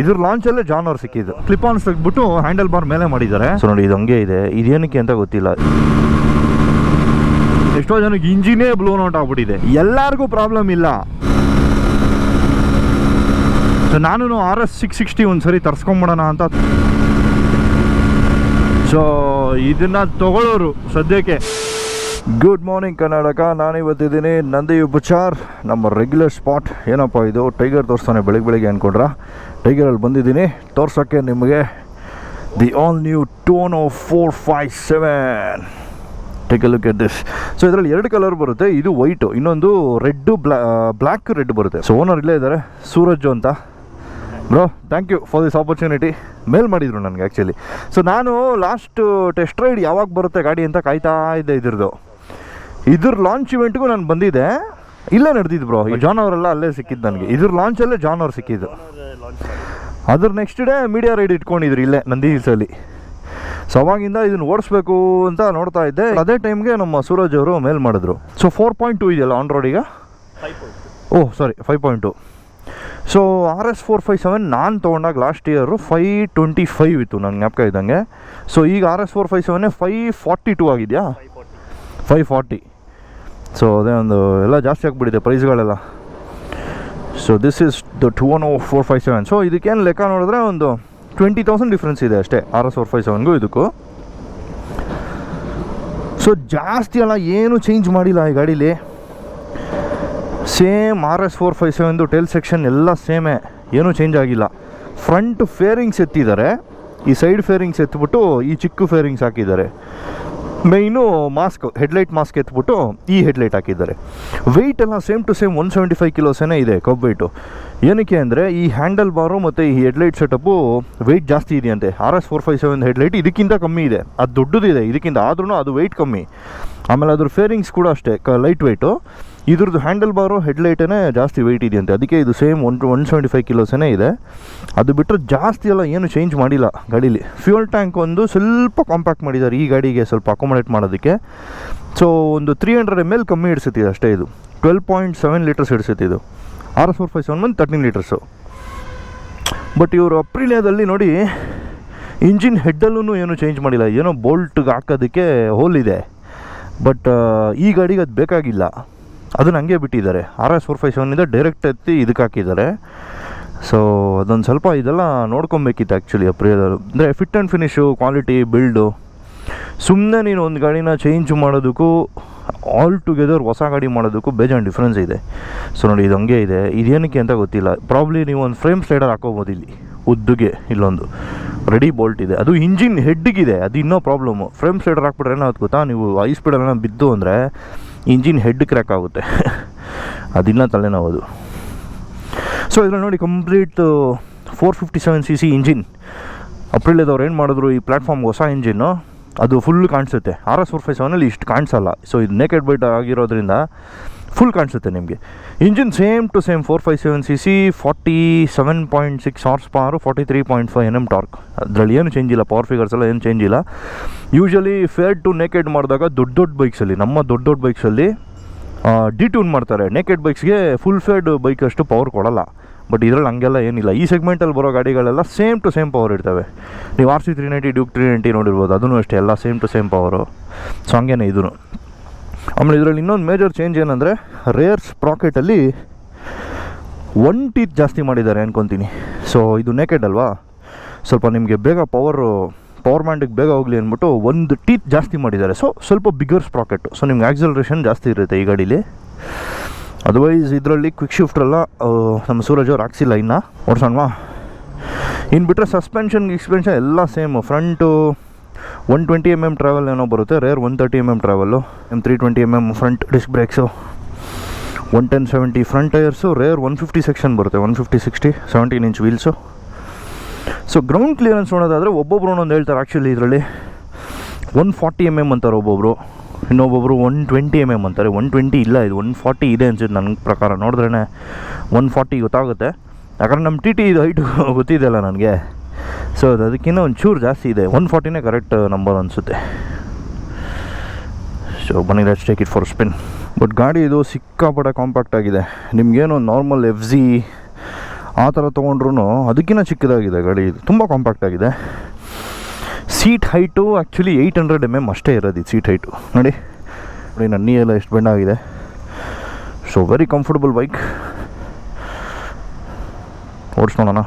ಇದ್ರ ಲಾಂಚಲ್ಲೇ ಜಾನ್ ಅವ್ರು ಸಿಕ್ಕಿದ್ದು. ಕ್ಲಿಪ್ ಆನ್ ಬಿಟ್ಟು ಹ್ಯಾಂಡಲ್ ಬಾರ್ ಮೇಲೆ ಮಾಡಿದ್ದಾರೆ. ಸೊ ನೋಡಿ ಇದು ಹಂಗೆ ಇದೆ. ಇದೇನಕ್ಕೆ ಅಂತ ಗೊತ್ತಿಲ್ಲ. ಎಷ್ಟೋ ಜನಕ್ಕೆ ಇಂಜಿನೇ ಬ್ಲೋನ್ ಔಟ್ ಆಗ್ಬಿಟ್ಟಿದೆ. ಎಲ್ಲರಿಗೂ ಪ್ರಾಬ್ಲಮ್ ಇಲ್ಲ. ಸೊ ನಾನು ಆರ್ ಎಸ್ ಸಿಕ್ಸ್ ಸಿಕ್ಸ್ಟಿ ಒಂದ್ಸರಿ ತರ್ಸ್ಕೊಂಬಿಡೋಣ ಅಂತ. ಸೊ ಇದನ್ನ ತಗೊಳ್ಳೋರು ಸದ್ಯಕ್ಕೆ. Good morning Karnataka. ನಾನಿವತ್ತಿದ್ದೀನಿ Nandi Upachar. ನಮ್ಮ ರೆಗ್ಯುಲರ್ ಸ್ಪಾಟ್ ಏನಪ್ಪ ಇದು? ಟೈಗರ್ ತೋರಿಸ್ತಾನೆ ಬೆಳಿಗ್ಗೆ ಬೆಳಿಗ್ಗೆ ಅಂದ್ಕೊಂಡ್ರ ಟೈಗರಲ್ಲಿ ಬಂದಿದ್ದೀನಿ. ತೋರ್ಸೋಕ್ಕೆ ನಿಮಗೆ the all new Tuono four five seven take look at this so ಇದರಲ್ಲಿ ಎರಡು ಕಲರ್ ಬರುತ್ತೆ. ಇದು ವೈಟು ಇನ್ನೊಂದು ರೆಡ್ಡು ಬ್ಲಾ ಬ್ಲ್ಯಾಕ್ ರೆಡ್ ಬರುತ್ತೆ. ಸೊ ಓನರ್ ಇಲ್ಲೇ ಇದ್ದಾರೆ, ಸೂರಜ್ ಅಂತ. Bro thank you for this opportunity mail ಮಾಡಿದರು ನನಗೆ ಆ್ಯಕ್ಚುಲಿ ಸೊ ನಾನು ಲಾಸ್ಟ್ ಟೆಸ್ಟ್ ರೈಡ್ ಯಾವಾಗ ಬರುತ್ತೆ ಗಾಡಿ ಅಂತ ಕಾಯ್ತಾ ಇದ್ದೆ ಇದ್ರದ್ದು. ಇದ್ರ ಲಾಂಚ್ ಇವೆಂಟ್ಗೂ ನಾನು ಬಂದಿದ್ದೆ. ಇಲ್ಲೇ ನಡೆದಿದ್ದು ಬ್ರೋ ಈ ಜಾನ್ ಅವರೆಲ್ಲ ಅಲ್ಲೇ ಸಿಕ್ಕಿದ್ದು ನನಗೆ. ಇದ್ರ ಲಾಂಚಲ್ಲೇ ಜಾನ್ ಅವ್ರು ಸಿಕ್ಕಿದ್ದು. ಅದ್ರ ನೆಕ್ಸ್ಟ್ ಡೇ ಮೀಡಿಯಾ ರೈಡ್ ಇಟ್ಕೊಂಡಿದ್ರು ಇಲ್ಲೇ ನಂದಿ ಹಿಲ್ಸಲ್ಲಿ ಸೊ ಅವಾಗಿಂದ ಇದನ್ನ ಓಡಿಸ್ಬೇಕು ಅಂತ ನೋಡ್ತಾ ಇದ್ದೆ. ಅದೇ ಟೈಮ್ಗೆ ನಮ್ಮ ಸೂರಜ್ ಅವರು ಮೇಲ್ ಮಾಡಿದ್ರು. ಸೊ ಫೋರ್ ಪಾಯಿಂಟ್ ಟು ಇದೆಯಲ್ಲ ಆನ್ ರೋಡ್ ಈಗ? ಓಹ್ sorry five point two so R S four five seven ನಾನು ತೊಗೊಂಡಾಗ last year five twenty five ಇತ್ತು ನನ್ನ ಜ್ಞಾಪಕ ಇದ್ದಂಗೆ. ಸೊ ಈಗ R S four five seven five forty two ಆಗಿದೆಯಾ? ಫೈವ್ ಫಾರ್ಟಿ ಸೊ ಅದೇ ಒಂದು ಎಲ್ಲ ಜಾಸ್ತಿ ಆಗಿಬಿಟ್ಟಿದೆ ಪ್ರೈಸ್ಗಳೆಲ್ಲ so this is the Tuono four five seven so ಇದಕ್ಕೇನು ಲೆಕ್ಕ ನೋಡಿದ್ರೆ ಒಂದು ಟ್ವೆಂಟಿ ತೌಸಂಡ್ ಡಿಫ್ರೆನ್ಸ್ ಇದೆ ಅಷ್ಟೇ ಆರ್ ಎಸ್ ಫೋರ್ ಫೈವ್ ಸೆವೆನ್ಗೂ ಇದಕ್ಕೂ. ಸೊ ಜಾಸ್ತಿ ಅಲ್ಲ, ಏನು ಚೇಂಜ್ ಮಾಡಿಲ್ಲ ಈ ಗಾಡೀಲಿ. Same R S four five ಸೆವೆನ್ದು tail section ಎಲ್ಲ ಸೇಮೇ ಏನೂ ಚೇಂಜ್ ಆಗಿಲ್ಲ. ಫ್ರಂಟ್ ಫೇರಿಂಗ್ಸ್ ಎತ್ತಿದ್ದಾರೆ, ಈ ಸೈಡ್ ಫೇರಿಂಗ್ಸ್ ಎತ್ಬಿಟ್ಟು ಈ ಚಿಕ್ಕ ಫೇರಿಂಗ್ಸ್ ಹಾಕಿದ್ದಾರೆ. ಮೈನು ಮಾಸ್ಕ್, ಹೆಡ್ಲೈಟ್ ಮಾಸ್ಕ್ ಎತ್ಬಿಟ್ಟು ಈ ಹೆಡ್ಲೈಟ್ ಹಾಕಿದ್ದಾರೆ. ವೆಯ್ಟ್ ಎಲ್ಲ same to same one seventy five ಕಿಲೋಸೇನೇ ಇದೆ ಕಬ್ ವೆಯ್ಟು ಏನಕ್ಕೆ ಅಂದರೆ ಈ ಹ್ಯಾಂಡಲ್ ಬಾರು ಮತ್ತು ಈ ಹೆಡ್ಲೈಟ್ ಸೆಟಪ್ಪು ವೆಯ್ಟ್ ಜಾಸ್ತಿ ಇದೆಯಂತೆ. R S four five seven headlight ಇದಕ್ಕಿಂತ ಕಮ್ಮಿ ಇದೆ. ಅದು ದೊಡ್ಡದಿದೆ. ಇದಕ್ಕಿಂತ ಆದ್ರೂ ಅದು ವೆಯ್ಟ್ ಕಮ್ಮಿ. ಆಮೇಲೆ ಅದ್ರ ಫೇರಿಂಗ್ಸ್ ಕೂಡ ಅಷ್ಟೇ ಲೈಟ್ ವೆಯ್ಟು ಇದ್ರದ್ದು ಹ್ಯಾಂಡಲ್ ಬಾರು ಹೆಡ್ಲೈಟೇ ಜಾಸ್ತಿ ವೆಯ್ಟ್ ಇದೆಯಂತೆ. ಅದಕ್ಕೆ ಇದು same one one seventy five ಕಿಲೋಸೇ ಇದೆ. ಅದು ಬಿಟ್ಟರೆ ಜಾಸ್ತಿ ಎಲ್ಲ ಏನು ಚೇಂಜ್ ಮಾಡಿಲ್ಲ ಗಾಡೀಲಿ. ಫ್ಯೂಯಲ್ ಟ್ಯಾಂಕ್ ಒಂದು ಸ್ವಲ್ಪ ಕಾಂಪ್ಯಾಕ್ಟ್ ಮಾಡಿದ್ದಾರೆ ಈ ಗಾಡಿಗೆ ಸ್ವಲ್ಪ ಅಕೊಮೊಡೇಟ್ ಮಾಡೋದಕ್ಕೆ. ಸೊ ಒಂದು ತ್ರೀ ಹಂಡ್ರೆಡ್ ಎಂ ಎಲ್ ಕಮ್ಮಿ ಹಿಡಿಸುತ್ತಿದೆ ಅಷ್ಟೇ ಇದು. ಟ್ವೆಲ್ ಪಾಯಿಂಟ್ ಸೆವೆನ್ ಲೀಟರ್ಸ್ ಹಿಡಿಸುತ್ತಿದ್ದು ಇದು. R S four five seven ಬಂದು ತರ್ಟೀನ್ ಲೀಟರ್ಸು ಬಟ್ ಇವರು ಅಪ್ರಿಲಿಯಾದಲ್ಲಿ ನೋಡಿ ಇಂಜಿನ್ ಹೆಡ್ಡಲ್ಲೂ ಏನು ಚೇಂಜ್ ಮಾಡಿಲ್ಲ. ಏನೋ ಬೋಲ್ಟ್ಗೆ ಹಾಕೋದಕ್ಕೆ ಹೋಲ್ ಇದೆ. ಬಟ್ ಈ ಗಾಡಿಗೆ ಅದು ಬೇಕಾಗಿಲ್ಲ. ಅದನ್ನ ಹಂಗೆ ಬಿಟ್ಟಿದ್ದಾರೆ. R S four five direct ಎತ್ತಿ ಇದಕ್ಕೆ ಹಾಕಿದ್ದಾರೆ. ಸೊ ಅದೊಂದು ಸ್ವಲ್ಪ ಇದೆಲ್ಲ ನೋಡ್ಕೊಬೇಕಿತ್ತು ಆ್ಯಕ್ಚುಲಿ ಅಪ್ರಿಯದಲ್ಲಿ ಅಂದರೆ fit and finish quality build ಸುಮ್ಮನೆ ನೀನು ಒಂದು ಗಾಡಿನ ಚೇಂಜ್ ಮಾಡೋದಕ್ಕೂ ಆಲ್ ಟುಗೆದರ್ ಹೊಸ ಗಾಡಿ ಮಾಡೋದಕ್ಕೂ ಬೇಜಾನ್ ಡಿಫ್ರೆನ್ಸ್ ಇದೆ. ಸೊ ನೋಡಿ ಇದು ಹಂಗೆ ಇದೆ. ಇದೇನಕ್ಕೆ ಅಂತ ಗೊತ್ತಿಲ್ಲ. ಪ್ರಾಬ್ಲಿ ನೀವು ಒಂದು ಫ್ರೇಮ್ ಸ್ಲೈಡರ್ ಹಾಕೋಬೋದು ಇಲ್ಲಿ. ಉದ್ದುಗೆ ಇಲ್ಲೊಂದು. ರೆಡಿ ಬೋಲ್ಟ್ ಇದೆ. ಅದು ಇಂಜಿನ್ ಹೆಡ್ಗಿದೆ ಅದು ಇನ್ನೂ ಪ್ರಾಬ್ಲಮ್ಮು ಫ್ರೇಮ್ ಸ್ಲೈಡರ್ ಹಾಕ್ಬಿಟ್ರೆ ಏನಾಗುತ್ತೆ ಗೊತ್ತಾ? ನೀವು ಐ ಸ್ಪೀಡಲ್ಲಿ ಬಿದ್ದು ಅಂದರೆ ಇಂಜಿನ್ ಹೆಡ್ ಕ್ರ್ಯಾಕ್ ಆಗುತ್ತೆ. ಅದಿಲ್ಲ ತಲೆನೋವು ಸೊ ಇದ್ರಲ್ಲಿ ನೋಡಿ complete four fifty seven C C engine. ಅಪ್ರಿಲಿಯದವ್ರು ಏನು ಮಾಡಿದ್ರು, ಈ ಪ್ಲ್ಯಾಟ್ಫಾರ್ಮ್ಗೆ ಹೊಸ ಇಂಜಿನ್ನು, ಅದು ಫುಲ್ ಕಾಣಿಸುತ್ತೆ. ಆರ್ ಎಸ್ ಫೋರ್ ಫೈವ್ ಸೆವೆನಲ್ಲಿ ಇಷ್ಟು ಕಾಣಿಸಲ್ಲ. ಸೊ ಇದು ನೇಕೆಡ್ ಬೈಟ್ ಆಗಿರೋದ್ರಿಂದ ಫುಲ್ ಕಾಣಿಸುತ್ತೆ ನಿಮಗೆ. Engine same to same four five seven C C, forty seven point six horse power forty three point five N M torque ಅದರಲ್ಲಿ ಏನು ಚೇಂಜ್ ಇಲ್ಲ ಪವರ್ ಫಿಗರ್ಸ್ ಎಲ್ಲ ಏನು ಚೇಂಜ್ ಇಲ್ಲ. ಯೂಶ್ವಲಿ ಫೇರ್ ಟು ನೇಕೆಡ್ ಮಾಡಿದಾಗ ದೊಡ್ಡ ದೊಡ್ಡ ಬೈಕ್ಸಲ್ಲಿ ನಮ್ಮ ದೊಡ್ಡ ದೊಡ್ಡ ಬೈಕ್ಸಲ್ಲಿ ಡಿಟ್ಯೂನ್ ಮಾಡ್ತಾರೆ. ನೇಕೆಡ್ ಬೈಕ್ಸ್ಗೆ ಫುಲ್ ಫೇರ್ಡ್ ಬೈಕ್ ಅಷ್ಟು ಪವರ್ ಕೊಡಲ್ಲ. ಬಟ್ ಇದರಲ್ಲಿ ಹಂಗೆಲ್ಲ ಏನಿಲ್ಲ. ಈ ಸೆಗ್ಮೆಂಟಲ್ಲಿ ಬರೋ ಗಾಡಿಗಳೆಲ್ಲ ಸೇಮ್ ಟು ಸೇಮ್ ಪವರ್ ಇರ್ತವೆ. ನೀವು R C three ninety Duke three ninety ನೋಡಿರ್ಬೋದು ಅದೂ ಅಷ್ಟೇ, ಎಲ್ಲ same to same power so ಹಂಗೇನೆ ಇದೂ ಆಮೇಲೆ ಇದರಲ್ಲಿ ಇನ್ನೊಂದು ಮೇಜರ್ ಚೇಂಜ್ ಏನಂದರೆ ರೇರ್ ಸ್ಪ್ರಾಕೆಟಲ್ಲಿ ಒನ್ ಟೀತ್ ಜಾಸ್ತಿ ಮಾಡಿದ್ದಾರೆ ಅಂದ್ಕೊತೀನಿ ಸೊ ಇದು ನೇಕೆಡ್ ಅಲ್ವಾ? ಸ್ವಲ್ಪ ನಿಮಗೆ ಬೇಗ ಪವರು ಪವರ್ ಮ್ಯಾಂಡಿಗೆ ಬೇಗ ಹೋಗಲಿ ಅಂದ್ಬಿಟ್ಟು ಒಂದು ಟೀತ್ ಜಾಸ್ತಿ ಮಾಡಿದ್ದಾರೆ. ಸೊ ಸ್ವಲ್ಪ ಬಿಗರ್ ಸ್ಪ್ರಾಕೆಟು ಸೊ ನಿಮ್ಗೆ ಆಕ್ಸಲರೇಷನ್ ಜಾಸ್ತಿ ಇರುತ್ತೆ ಈ ಗಾಡೀಲಿ. ಅದರ್ವೈಸ್ ಇದರಲ್ಲಿ ಕ್ವಿಕ್ ಶಿಫ್ಟ್ರೆಲ್ಲ ನಮ್ಮ ಸೂರಜ್ ಅವ್ರು ಹಾಕ್ಸಿಲ್ಲ ಇನ್ನು. ಓಡಿಸೋಣವಾ ಇನ್ನು ಬಿಟ್ಟರೆ ಸಸ್ಪೆನ್ಷನ್ ಗಿಸ್ಪೆನ್ಷನ್ ಎಲ್ಲ same front one twenty M M travel ಏನೋ ಬರುತ್ತೆ rear one thirty M M travel M three twenty M M front disc brakes one ten seventy front tyres rear one fifty section ಬರುತ್ತೆ one fifty sixty seventeen inch wheels so ground clearance ನೋಡೋದಾದರೆ ಒಬ್ಬೊಬ್ರು ಒಂದೊಂದು ಹೇಳ್ತಾರೆ actually ಇದರಲ್ಲಿ. One forty M M ಅಂತಾರೆ ಒಬ್ಬೊಬ್ಬರು ಇನ್ನೊಬ್ಬೊಬ್ಬರು one twenty M M ಅಂತಾರೆ. ಒನ್ ಟ್ವೆಂಟಿ ಇಲ್ಲ, ಇದು ಒನ್ ಫಾರ್ಟಿ ಇದೆ ಅನ್ಸುತ್ತೆ ನನ್ನ ಪ್ರಕಾರ. ನೋಡಿದ್ರೇ ಒನ್ ಫಾರ್ಟಿ ಗೊತ್ತಾಗುತ್ತೆ. ಯಾಕಂದ್ರೆ ನಮ್ಮ ಟಿ ಟಿ ಇದು ಹೈಟು ಗೊತ್ತಿದೆಯಲ್ಲ ನನಗೆ. ಸೊ ಅದು ಅದಕ್ಕಿಂತ ಒಂದು ಚೂರು ಜಾಸ್ತಿ ಇದೆ. ಒನ್ ಫಾರ್ಟಿನೇ ಕರೆಕ್ಟ್ ನಂಬರ್ ಅನಿಸುತ್ತೆ. ಸೊ ಬನ್ನಿ let's take it for spin but ಗಾಡಿ ಇದು ಸಿಕ್ಕಾಪಟ್ಟೆ ಕಾಂಪ್ಯಾಕ್ಟ್ ಆಗಿದೆ. ನಿಮಗೇನು ನಾರ್ಮಲ್ ಎಫ್ ಜಿ ಆ ಥರ ತೊಗೊಂಡ್ರು ಅದಕ್ಕಿಂತ ಚಿಕ್ಕದಾಗಿದೆ ಗಾಡಿ. ಇದು ತುಂಬ ಕಾಂಪ್ಯಾಕ್ಟ್ ಆಗಿದೆ. Seat height actually eight hundred M M ಅಷ್ಟೇ ಇರೋದು ಇದು ಸೀಟ್ ಹೈಟು ನೋಡಿ. ನೋಡಿ, ನನ್ನ ಎಲ್ಲ ಎಷ್ಟು ಬೆಂಡ್ ಆಗಿದೆ. ಸೊ ವೆರಿ ಕಂಫರ್ಟಬಲ್ ಬೈಕ್ ಓಡಿಸ್ಕೊಳೋಣ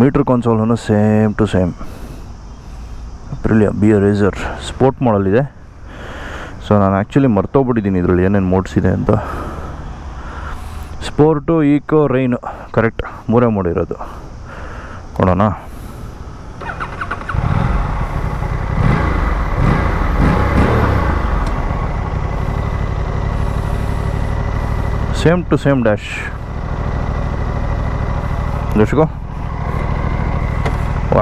meter ಕಾನ್ಸೋಲ್ನು same to same Aprilia be a racer sport ಮಾಡಲಿದೆ ಸೊ ನಾನು ಆ್ಯಕ್ಚುಲಿ ಮರ್ತೋಗ್ಬಿಟ್ಟಿದ್ದೀನಿ ಇದರಲ್ಲಿ ಏನೇನು ಮೋಡ್ಸ್ ಇದೆ ಅಂತ. ಸ್ಪೋರ್ಟು ಈಕೋ ರೈನ್ ಕರೆಕ್ಟ್ ಮೂರೇ ಮೋಡ್ ಇರೋದು. ಕೊಡೋಣ ಸೇಮ್ ಟು ಸೇಮ್ ಡ್ಯಾಶ್ ದರ್ಶಕೋ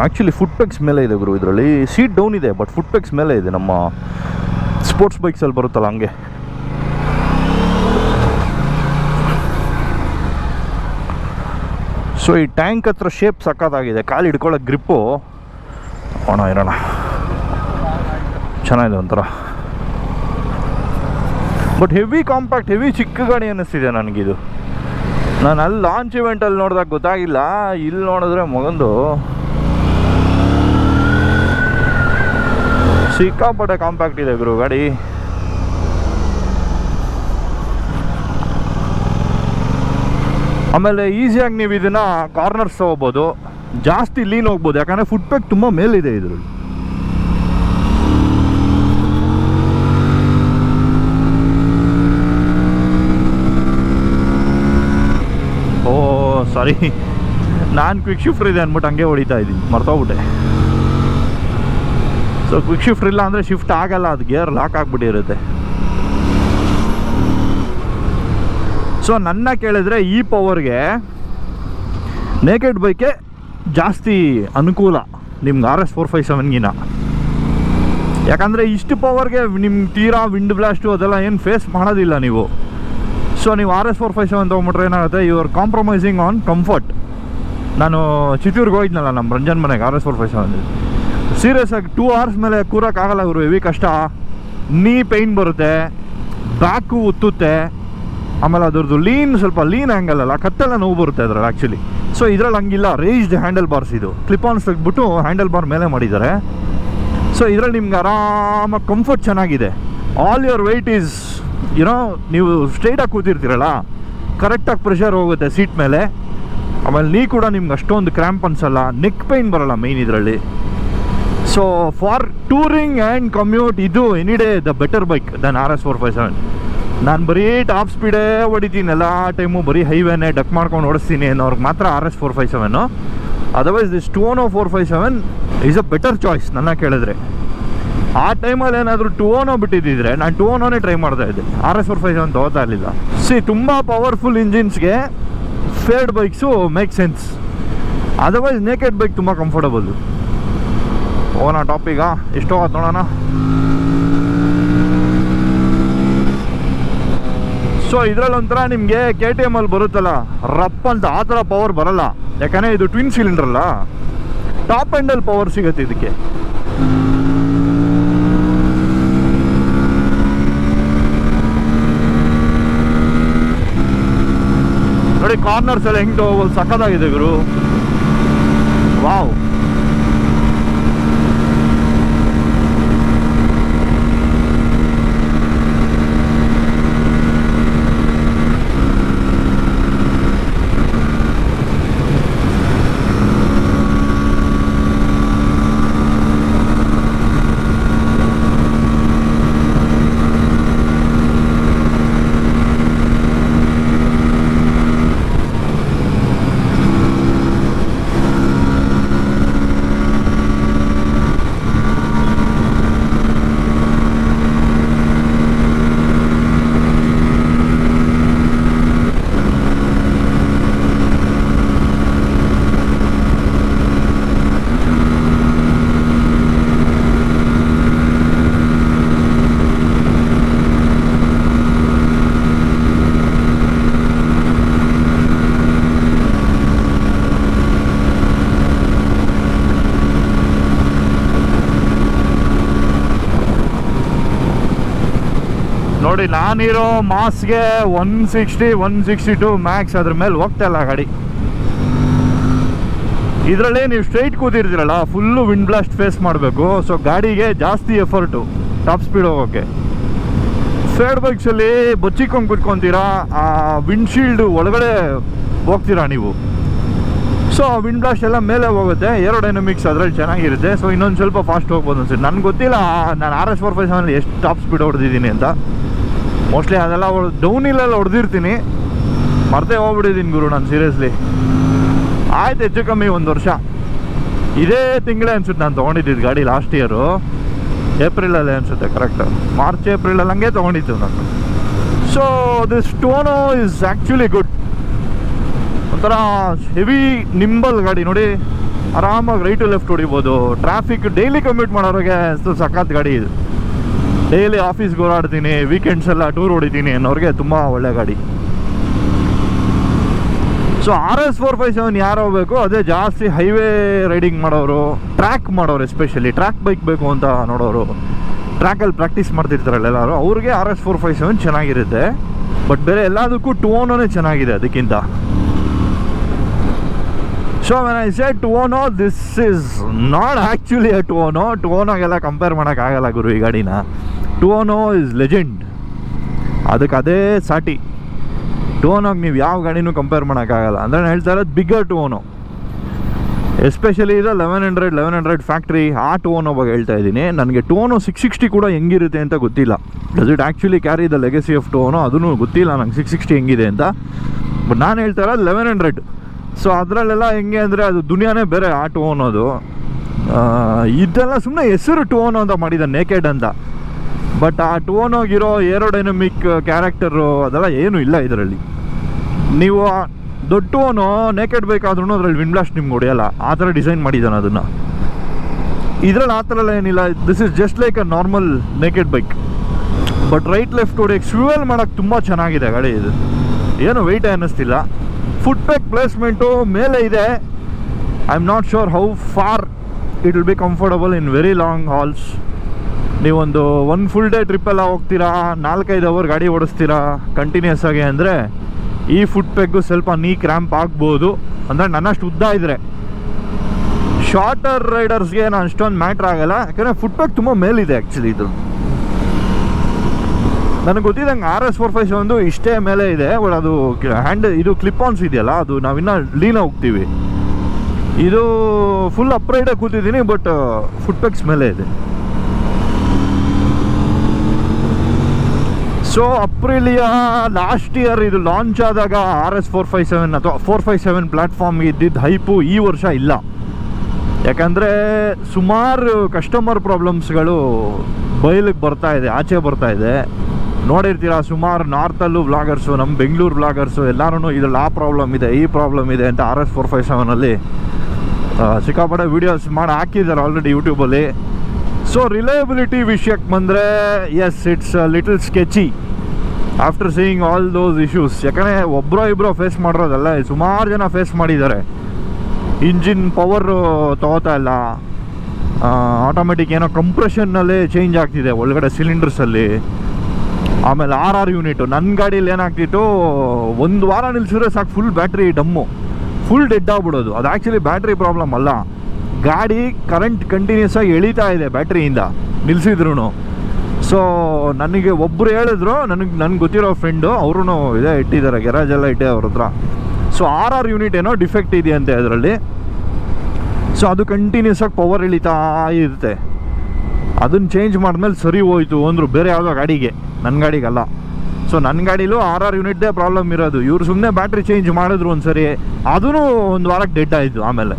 ಆ್ಯಕ್ಚುಲಿ ಫುಟ್ ಪೆಕ್ಸ್ ಮೇಲೆ ಇದೆ ಗುರು ಇದರಲ್ಲಿ. ಸೀಟ್ ಡೌನ್ ಇದೆ ಬಟ್ ಫುಟ್ ಪೆಕ್ಸ್ ಮೇಲೆ ಇದೆ ನಮ್ಮ ಸ್ಪೋರ್ಟ್ಸ್ ಬೈಕ್ಸಲ್ಲಿ ಬರುತ್ತಲ್ಲ ಹಂಗೆ. ಸೊ ಈ ಟ್ಯಾಂಕ್ ಹತ್ರ ಶೇಪ್ ಸಕ್ಕತ್ತಾಗಿದೆ. ಕಾಲು ಹಿಡ್ಕೊಳ್ಳೋ ಗ್ರಿಪ್ಪು ಒಣ ಇರೋಣ. ಚೆನ್ನಾಗಿದೆ ಒಂಥರ. ಬಟ್ ಹೆವಿ ಕಾಂಪ್ಯಾಕ್ಟ್ ಹೆವಿ ಚಿಕ್ಕ ಗಾಡಿ ಅನ್ನಿಸ್ತಿದೆ ನನಗಿದು. ನಾನು ಅಲ್ಲಿ ಲಾಂಚ್ ಇವೆಂಟಲ್ಲಿ ನೋಡಿದಾಗ ಗೊತ್ತಾಗಿಲ್ಲ. ಇಲ್ಲಿ ನೋಡಿದ್ರೆ ಮಗಂದು ಸಿಕ್ಕಾಪಟ್ಟೆ ಕಾಂಪ್ಯಾಕ್ಟ್ ಇದೆ ಗುರು, ಗಾಡಿ. ಆಮೇಲೆ ಈಸಿಯಾಗಿ ನೀವು ಇದನ್ನ ಕಾರ್ನರ್ಸ್ ಹೋಗ್ಬೋದು ಜಾಸ್ತಿ ಲೀನ್ ಹೋಗ್ಬೋದು, ಯಾಕಂದರೆ ಫುಟ್ ಪ್ಯಾಕ್ ತುಂಬ ಮೇಲಿದೆ ಇದರಲ್ಲಿ. ಓ ಸಾರಿ ನಾನು ಕ್ವಿಕ್ ಶಿಫ್ಟ್ ಇದೆ ಅಂದ್ಬಿಟ್ಟು ಹಂಗೆ ಹೊಡಿತಾ ಇದ್ದೀನಿ, ಮರ್ತೋಗ್ಬಿಟ್ಟೆ. ಸೊ ಕ್ವಿಕ್ ಶಿಫ್ಟ್ ಇಲ್ಲ ಅಂದರೆ ಶಿಫ್ಟ್ ಆಗಲ್ಲ, ಅದು ಗೇರ್ ಲಾಕ್ ಆಗಿಬಿಟ್ಟಿರುತ್ತೆ. ಸೊ ನನ್ನ ಕೇಳಿದ್ರೆ ಈ ಪವರ್ಗೆ ನೇಕೆಡ್ ಬೈಕೆ ಜಾಸ್ತಿ ಅನುಕೂಲ ನಿಮ್ಗೆ ಆರ್ ಎಸ್ ಫೋರ್ ಫೈವ್ ಸೆವೆನ್ಗಿನ ಯಾಕಂದರೆ ಇಷ್ಟು ಪವರ್ಗೆ ನಿಮ್ಮ ತೀರಾ ವಿಂಡ್ ಬ್ಲಾಸ್ಟು ಅದೆಲ್ಲ ಏನು ಫೇಸ್ ಮಾಡೋದಿಲ್ಲ ನೀವು. ಸೊ ನೀವು R S four five seven ತೊಗೊಂಬಿಟ್ರೆ ಏನಾಗುತ್ತೆ? You are compromising on comfort ನಾನು ಚಿತ್ತೂರ್ಗೆ ಹೋಗಿದ್ನಲ್ಲ ನಮ್ಮ ರಂಜನ್ ಮನೆಗೆ R S four five seven serious ಆಗಿ ಟೂ ಅವರ್ಸ್ ಮೇಲೆ ಕೂರೋಕ್ಕಾಗಲ್ಲ ಗುರು, ಹೆವಿ ಕಷ್ಟ. ನೀ ಪೈನ್ ಬರುತ್ತೆ ಬ್ಯಾಕು ಉತ್ತುತ್ತೆ, ಆಮೇಲೆ ಅದ್ರದ್ದು ಲೀನ್ ಸ್ವಲ್ಪ ಲೀನ್ ಆ್ಯಂಗಲ್ ಅಲ್ಲ ಕತ್ತೆಲ್ಲ ನೋವು ಬರುತ್ತೆ ಅದ್ರಲ್ಲಿ ಆ್ಯಕ್ಚುಲಿ ಸೊ ಇದ್ರಲ್ಲಿ ಹಂಗಿಲ್ಲ ರೇಜ್ಡ್ ಹ್ಯಾಂಡಲ್ ಬಾರ್ಸ್ ಇದು. ಕ್ಲಿಪ್ ಆನ್ಸ್ ತೆಗೆದ್ಬಿಟ್ಟು ಹ್ಯಾಂಡಲ್ ಬಾರ್ ಮೇಲೆ ಮಾಡಿದ್ದಾರೆ. ಸೊ ಇದರಲ್ಲಿ ನಿಮ್ಗೆ ಆರಾಮಾಗಿ ಕಂಫರ್ಟ್ ಚೆನ್ನಾಗಿದೆ. ಆಲ್ ಯುವರ್ ವೆಯ್ಟ್ ಈಸ್ ಏನೋ ನೀವು ಸ್ಟ್ರೈಟಾಗಿ ಕೂತಿರ್ತೀರಲ್ಲ ಕರೆಕ್ಟಾಗಿ ಪ್ರೆಷರ್ ಹೋಗುತ್ತೆ ಸೀಟ್ ಮೇಲೆ. ಆಮೇಲೆ ನೀ ಕೂಡ ನಿಮ್ಗೆ ಅಷ್ಟೊಂದು ಕ್ರ್ಯಾಂಪ್ ಅನ್ಸಲ್ಲ ನೆಕ್ ಪೈನ್ ಬರಲ್ಲ ಮೇಯ್ನ್ ಇದರಲ್ಲಿ. So for touring and commute ಇದು any day the better bike than R S four five seven ನಾನು ಬರೀ ಟಾಪ್ ಸ್ಪೀಡೇ ಹೊಡಿತೀನಿ ಎಲ್ಲ ಟೈಮು ಬರೀ ಹೈವೇನೆ ಡಕ್ ಮಾಡ್ಕೊಂಡು ಓಡಿಸ್ತೀನಿ ಅನ್ನೋರ್ಗೆ ಮಾತ್ರ R S four five seven otherwise this Tuono four five seven is a better choice ನನ್ನ ಕೇಳಿದ್ರೆ. ಆ ಟೈಮಲ್ಲಿ ಏನಾದರೂ ಟೂ ಓನೋ ಬಿಟ್ಟಿದ್ದಿದ್ರೆ ನಾನು ಟೂ ಓನೋನೇ ಟ್ರೈ ಮಾಡ್ತಾ ಇದ್ದೆ. R S four five seven ತೊಗೋತಾ ಇರಲಿಲ್ಲ. ಸಿ ತುಂಬ powerful ಇಂಜಿನ್ಸ್ಗೆ faired bikes make sense otherwise naked bike ತುಂಬ ಕಂಫರ್ಟಬಲ್ ಹೋಗೋಣ ಟಾಪಿಗ. ಎಷ್ಟು ಹೋಗತ್ತೆ ನೋಡೋಣ. ಸೊ ಇದ್ರಲ್ಲಿ ಒಂಥರ ನಿಮಗೆ ಕೆ ಟಿ ಎಂ ಅಲ್ಲಿ ಬರುತ್ತಲ್ಲ, ರಪ್ ಅಂತ ಆ ಥರ ಪವರ್ ಬರಲ್ಲ. ಯಾಕಂದರೆ ಇದು ಟ್ವಿನ್ ಸಿಲಿಂಡರ್ ಅಲ್ಲ. ಟಾಪ್ ಎಂಡಲ್ಲಿ ಪವರ್ ಸಿಗುತ್ತೆ ಇದಕ್ಕೆ. ನೋಡಿ ಕಾರ್ನರ್ಸ್ ಎಲ್ಲ ಹೆಂಗ್ ಸಕ್ಕತ್ತಾಗಿದೆ ಗುರು. ವಾವ್ ನೋಡಿ, ನಾನಿರೋ ಮಾಸ್ಗೆ one sixty one sixty two max ಅದ್ರ ಮೇಲೆ ಹೋಗ್ತಾ ಇಲ್ಲ ಗಾಡಿ. ಇದರಲ್ಲೇ ನೀವು ಸ್ಟ್ರೈಟ್ ಕೂತಿರ್ತೀರಲ್ಲ ಫುಲ್ಲು ವಿಂಡ್ ಬ್ಲಾಸ್ಟ್ ಫೇಸ್ ಮಾಡಬೇಕು. ಸೊ ಗಾಡಿಗೆ ಜಾಸ್ತಿ ಎಫರ್ಟು ಟಾಪ್ ಸ್ಪೀಡ್ ಹೋಗೋಕ್ಕೆ ಸೈಡ್ ಬೈಕ್ಸಲ್ಲಿ ಬಚ್ಚಿಕೊಂಡು ಕುತ್ಕೊತೀರಾ, ಆ ವಿಂಡ್ಶೀಲ್ಡ್ ಒಳಗಡೆ ಹೋಗ್ತೀರಾ ನೀವು? ಸೊ ವಿಂಡ್ ಬ್ಲಾಸ್ಟ್ ಎಲ್ಲ ಮೇಲೆ ಹೋಗುತ್ತೆ ಏರೋಡೈನಮಿಕ್ಸ್ ಅದರಲ್ಲಿ ಚೆನ್ನಾಗಿರುತ್ತೆ. ಸೊ ಇನ್ನೊಂದು ಸ್ವಲ್ಪ ಫಾಸ್ಟ್ ಹೋಗ್ಬೋದು ಅನ್ಸುತ್ತೆ. ನನಗೆ ಗೊತ್ತಿಲ್ಲ ನಾನು ಆರ್ ಎಸ್ ಫೋರ್ ಫೈವ್ ಸೆವೆನಲ್ಲಿ ಎಷ್ಟು ಟಾಪ್ ಸ್ಪೀಡ್ ಹೊಡೆದಿದ್ದೀನಿ ಅಂತ. ಮೋಸ್ಟ್ಲಿ ಅದೆಲ್ಲ ಡೌನ್ ಹಿಲ್ಲೆಲ್ಲ ಹೊಡೆದಿರ್ತೀನಿ. ಮರ್ತೇ ಹೋಗ್ಬಿಟ್ಟಿದ್ದೀನಿ ಗುರು ನಾನು ಸೀರಿಯಸ್ಲಿ ಆಯ್ತು ಹೆಚ್ಚು ಕಮ್ಮಿ ಒಂದು ವರ್ಷ. ಇದೇ ತಿಂಗಳೇ ಅನ್ಸುತ್ತೆ ನಾನು ತೊಗೊಂಡಿದ್ದಿದ್ದು ಗಾಡಿ ಲಾಸ್ಟ್ ಇಯರು ಏಪ್ರಿಲಲ್ಲೇ ಅನ್ಸುತ್ತೆ ಕರೆಕ್ಟ್ ಮಾರ್ಚ್, ಏಪ್ರಿಲಲ್ಲಿ ಹಂಗೆ ತೊಗೊಂಡಿದ್ದು ನಾನು. So this Tuono is actually good ಒಂಥರ ಹೆವಿ ನಿಂಬಲ್ ಗಾಡಿ. ನೋಡಿ, ಆರಾಮಾಗಿ ರೈಟು ಲೆಫ್ಟ್ ಹೊಡಿಬೋದು. ಟ್ರಾಫಿಕ್ ಡೈಲಿ ಕಮ್ಯೂಟ್ ಮಾಡೋರಿಗೆ ಸಖತ್ ಗಾಡಿ ಇದು. ಡೈಲಿ ಆಫೀಸ್ಗೆ ಓಡಾಡ್ತೀನಿ ವೀಕೆಂಡ್ಸ್ ಎಲ್ಲ ಟೂರ್ ಹೊಡಿತೀನಿ ಅನ್ನೋರಿಗೆ ತುಂಬ ಒಳ್ಳೆ ಗಾಡಿ. So R S four five seven ಯಾರು ಹೋಗ್ಬೇಕು, ಅದೇ ಜಾಸ್ತಿ ಹೈವೇ ರೈಡಿಂಗ್ ಮಾಡೋರು ಟ್ರ್ಯಾಕ್ ಮಾಡೋರು ಎಸ್ಪೆಷಲಿ ಟ್ರ್ಯಾಕ್ ಬೈಕ್ ಬೇಕು ಅಂತ ನೋಡೋರು. ಟ್ರ್ಯಾಕಲ್ಲಿ ಪ್ರಾಕ್ಟೀಸ್ ಮಾಡ್ತಿರ್ತಾರಲ್ಲ ಎಲ್ಲರೂ, ಅವ್ರಿಗೆ R S four five seven ಚೆನ್ನಾಗಿರುತ್ತೆ. ಬಟ್ ಬೇರೆ ಎಲ್ಲದಕ್ಕೂ ಟೋನೋನೇ ಚೆನ್ನಾಗಿದೆ ಅದಕ್ಕಿಂತ. So when I said Tuono this is not actually a to ಟುವೋನೋಗೆಲ್ಲ compare ಮಾಡೋಕ್ಕಾಗಲ್ಲ ಗುರು ಈ ಗಾಡಿನ. ಟುವೋನೋ ಇಸ್ ಲೆಜೆಂಡ್ ಅದಕ್ಕೆ ಅದೇ ಸಾಟಿ. ಟೋನಾಗಿ ನೀವು ಯಾವ ಗಾಡಿನೂ ಕಂಪೇರ್ ಮಾಡೋಕ್ಕಾಗಲ್ಲ. ಅಂದರೆ ನಾನು ಹೇಳ್ತಾ ಇರೋದು ಬಿಗ್ಗರ್ ಟೋನೋ ಎಸ್ಪೆಷಲಿ ಇದು eleven hundred eleven hundred factory ಆ ಟೋನೋ ಬಗ್ಗೆ ಹೇಳ್ತಾ ಇದ್ದೀನಿ. ನನಗೆ ಟೋನು ಸಿಕ್ಸ್ ಸಿಕ್ಸ್ಟಿ ಕೂಡ ಹೆಂಗಿರುತ್ತೆ ಅಂತ ಗೊತ್ತಿಲ್ಲ. Does it actually carry the legacy of Tuono ಅದೂ ಗೊತ್ತಿಲ್ಲ ನಂಗೆ ಸಿಕ್ಸ್ ಸಿಕ್ಸ್ಟಿ ಹೆಂಗಿದೆ ಅಂತ. ಬಟ್ ನಾನು ಹೇಳ್ತಾ ಇರೋದು ಲೆವೆನ್ ಹಂಡ್ರೆಡ್ ಸೊ ಅದರಲ್ಲೆಲ್ಲ ಹೆಂಗೆ ಅಂದರೆ ಅದು ದುನಿಯಾನೇ ಬೇರೆ ಆ ಟೋನ್ ಅದು ಇದೆಲ್ಲ ಸುಮ್ಮನೆ ಹೆಸರು ಟೋನ್ ಅಂತ ಮಾಡಿದ ನೇಕೆಡ್ ಅಂತ. ಬಟ್ ಆ ಟೋನೋಗಿರೋ ಏರೋಡೈನಮಿಕ್ ಕ್ಯಾರೆಕ್ಟರು ಅದೆಲ್ಲ ಏನೂ ಇಲ್ಲ ಇದರಲ್ಲಿ. ನೀವು ದೊಡ್ಡ ಟೋನು ನೇಕೆಡ್ ಬೇಕಾದ್ರೂ ಅದರಲ್ಲಿ ವಿಂಡ್ಲಾಸ್ಟ್ ನಿಮ್ಗೆ ಹೊಡೆಯಲ್ಲ. ಆ ಥರ ಡಿಸೈನ್ ಮಾಡಿದ್ದಾನೆ ಅದನ್ನು. ಇದರಲ್ಲಿ ಆ ಥರ ಎಲ್ಲ ಏನಿಲ್ಲ. This is just like a normal naked bike but right left ಹೊಡೆಯಕ್ಕೆ fuel ಮಾಡೋಕ್ಕೆ ತುಂಬ ಚೆನ್ನಾಗಿದೆ ಗಾಡಿ ಇದು. ಏನು ವೆಯ್ಟ್ ಅನ್ನಿಸ್ತಿಲ್ಲ. ಫುಟ್ ಪ್ಯಾಕ್ ಪ್ಲೇಸ್ಮೆಂಟು ಮೇಲೆ ಇದೆ. I am not sure how far it will be comfortable in very long hauls ನೀವೊಂದು ಒನ್ ಫುಲ್ ಡೇ ಟ್ರಿಪ್ಪೆಲ್ಲ ಹೋಗ್ತೀರಾ? ನಾಲ್ಕೈದು ಅವರ್ ಗಾಡಿ ಓಡಿಸ್ತೀರಾ? ಕಂಟಿನ್ಯೂಸ್ ಆಗಿ ಅಂದರೆ ಈ ಫುಟ್ ಪೆಗ್ಗು ಸ್ವಲ್ಪ ನೀ ಕ್ರ್ಯಾಂಪ್ ಆಗ್ಬೋದು. ಅಂದರೆ ನನ್ನಷ್ಟು ಉದ್ದ ಇದ್ರೆ. ಶಾರ್ಟರ್ ರೈಡರ್ಸ್ಗೆ ನಾನು ಅಷ್ಟೊಂದು ಮ್ಯಾಟ್ರ್ ಆಗಲ್ಲ. ಯಾಕಂದರೆ ಫುಟ್ ಪೆಗ್ ತುಂಬ ಮೇಲಿದೆ ಆ್ಯಕ್ಚುಲಿ ಇದು. ನನಗೆ ಗೊತ್ತಿದ್ದಂಗೆ ಆರ್ ಎಸ್ ಫೋರ್ ಫೈವ್ ಒಂದು ಇಷ್ಟೇ ಮೇಲೆ ಇದೆ. ಬಟ್ ಅದು ಹ್ಯಾಂಡ್ ಇದು ಕ್ಲಿಪ್ ಆನ್ಸ್ ಇದೆಯಲ್ಲ, ಅದು ನಾವಿನ್ನ ಲೀನ ಹೋಗ್ತೀವಿ. ಇದು ಫುಲ್ ಅಪ್ರೈಡಾಗಿ ಕೂತಿದ್ದೀನಿ ಬಟ್ ಫುಟ್ ಪೆಗ್ಸ್ ಮೇಲೆ ಇದೆ. ಸೊ ಅಪ್ರಿಲಿಯ ಲಾಸ್ಟ್ ಇಯರ್ ಇದು ಲಾಂಚ್ ಆದಾಗ R S four five seven ಅಥವಾ ಫೋರ್ ಫೈವ್ ಸೆವೆನ್ ಪ್ಲ್ಯಾಟ್ಫಾರ್ಮ್ಗೆ ಇದ್ದಿದ್ದು ಹೈಪು ಈ ವರ್ಷ ಇಲ್ಲ. ಯಾಕಂದರೆ ಸುಮಾರು ಕಸ್ಟಮರ್ ಪ್ರಾಬ್ಲಮ್ಸ್ಗಳು ಬಯಲಿಗೆ ಬರ್ತಾ ಇದೆ, ಆಚೆ ಬರ್ತಾ ಇದೆ. ನೋಡಿರ್ತೀರ, ಸುಮಾರು ನಾರ್ತಲ್ಲೂ ವ್ಲಾಗರ್ಸು ನಮ್ಮ ಬೆಂಗಳೂರು ವ್ಲಾಗರ್ಸು ಎಲ್ಲರೂ ಇದರಲ್ಲಿ ಆ ಪ್ರಾಬ್ಲಮ್ ಇದೆ, ಈ ಪ್ರಾಬ್ಲಮ್ ಇದೆ ಅಂತ ಆರ್ ಎಸ್ ಫೋರ್ ಫೈವ್ ಸೆವೆನಲ್ಲಿ ಸಿಕ್ಕಾಪಟ್ಟೆ ವೀಡಿಯೋಸ್ ಮಾಡಿ ಹಾಕಿದ್ದಾರೆ ಆಲ್ರೆಡಿ ಯೂಟ್ಯೂಬಲ್ಲಿ ಸೊ ರಿಲಯಬಿಲಿಟಿ ವಿಷಯಕ್ಕೆ ಬಂದರೆ yes it's little sketchy after seeing all those issues ಯಾಕಂದರೆ ಒಬ್ಬರೋ ಇಬ್ಬರೋ ಫೇಸ್ ಮಾಡಿರೋದಲ್ಲ, ಸುಮಾರು ಜನ ಫೇಸ್ ಮಾಡಿದ್ದಾರೆ. ಇಂಜಿನ್ ಪವರ್ ತಗೋತಾ ಇಲ್ಲ. ಆಟೋಮೆಟಿಕ್ ಏನೋ ಕಂಪ್ರೆಷನ್ನಲ್ಲೇ ಚೇಂಜ್ ಆಗ್ತಿದೆ ಒಳಗಡೆ ಸಿಲಿಂಡರ್ಸಲ್ಲಿ ಆಮೇಲೆ ಆರ್ ಆರ್ ಯೂನಿಟು ನನ್ನ ಗಾಡೀಲಿ ಏನಾಗ್ತಿತ್ತು, ಒಂದು ವಾರ ನಿಲ್ಸಿದ್ರೆ ಸಾಕು ಫುಲ್ ಬ್ಯಾಟ್ರಿ ಡಮ್ಮು. ಫುಲ್ ಡೆಡ್ ಆಗ್ಬಿಡೋದು. ಅದು ಆ್ಯಕ್ಚುಲಿ ಬ್ಯಾಟ್ರಿ ಪ್ರಾಬ್ಲಮ್ ಅಲ್ಲ. ಗಾಡಿ ಕರೆಂಟ್ ಕಂಟಿನ್ಯೂಸ್ ಆಗಿ ಎಳಿತಾ ಇದೆ ಬ್ಯಾಟ್ರಿಯಿಂದ ನಿಲ್ಸಿದ್ರು ಸೊ ನನಗೆ ಒಬ್ಬರು ಹೇಳಿದ್ರು, ನನಗೆ ನನಗೆ ಗೊತ್ತಿರೋ ಫ್ರೆಂಡು ಅವರು ಇದೇ ಇಟ್ಟಿದ್ದಾರೆ ಗ್ಯಾರೇಜ್ ಎಲ್ಲ ಇಟ್ಟೆ ಅವ್ರ ಹತ್ರ. ಸೊ ಆರ್ ಆರ್ ಯೂನಿಟ್ ಏನೋ ಡಿಫೆಕ್ಟ್ ಇದೆಯಂತೆ ಅದರಲ್ಲಿ ಸೊ ಅದು ಕಂಟಿನ್ಯೂಸ್ ಆಗಿ ಪವರ್ ಇಳಿತಾ ಇರುತ್ತೆ. ಅದನ್ನು ಚೇಂಜ್ ಮಾಡಿದ್ಮೇಲೆ ಸರಿ ಹೋಯ್ತು ಅಂದರು ಬೇರೆ ಯಾವುದೋ ಗಾಡಿಗೆ ನನ್ನ ಗಾಡಿಗಲ್ಲ. ಸೊ ನನ್ನ ಗಾಡೀಲೂ ಆರ್ ಆರ್ ಯೂನಿಟ್ದೇ ಪ್ರಾಬ್ಲಮ್ ಇರೋದು. ಇವ್ರು ಸುಮ್ಮನೆ ಬ್ಯಾಟ್ರಿ ಚೇಂಜ್ ಮಾಡಿದ್ರು ಒಂದು ಸರಿ ಅದೂ ಒಂದು ವಾರಕ್ಕೆ ಡೆಡ್ ಆಯಿತು ಆಮೇಲೆ.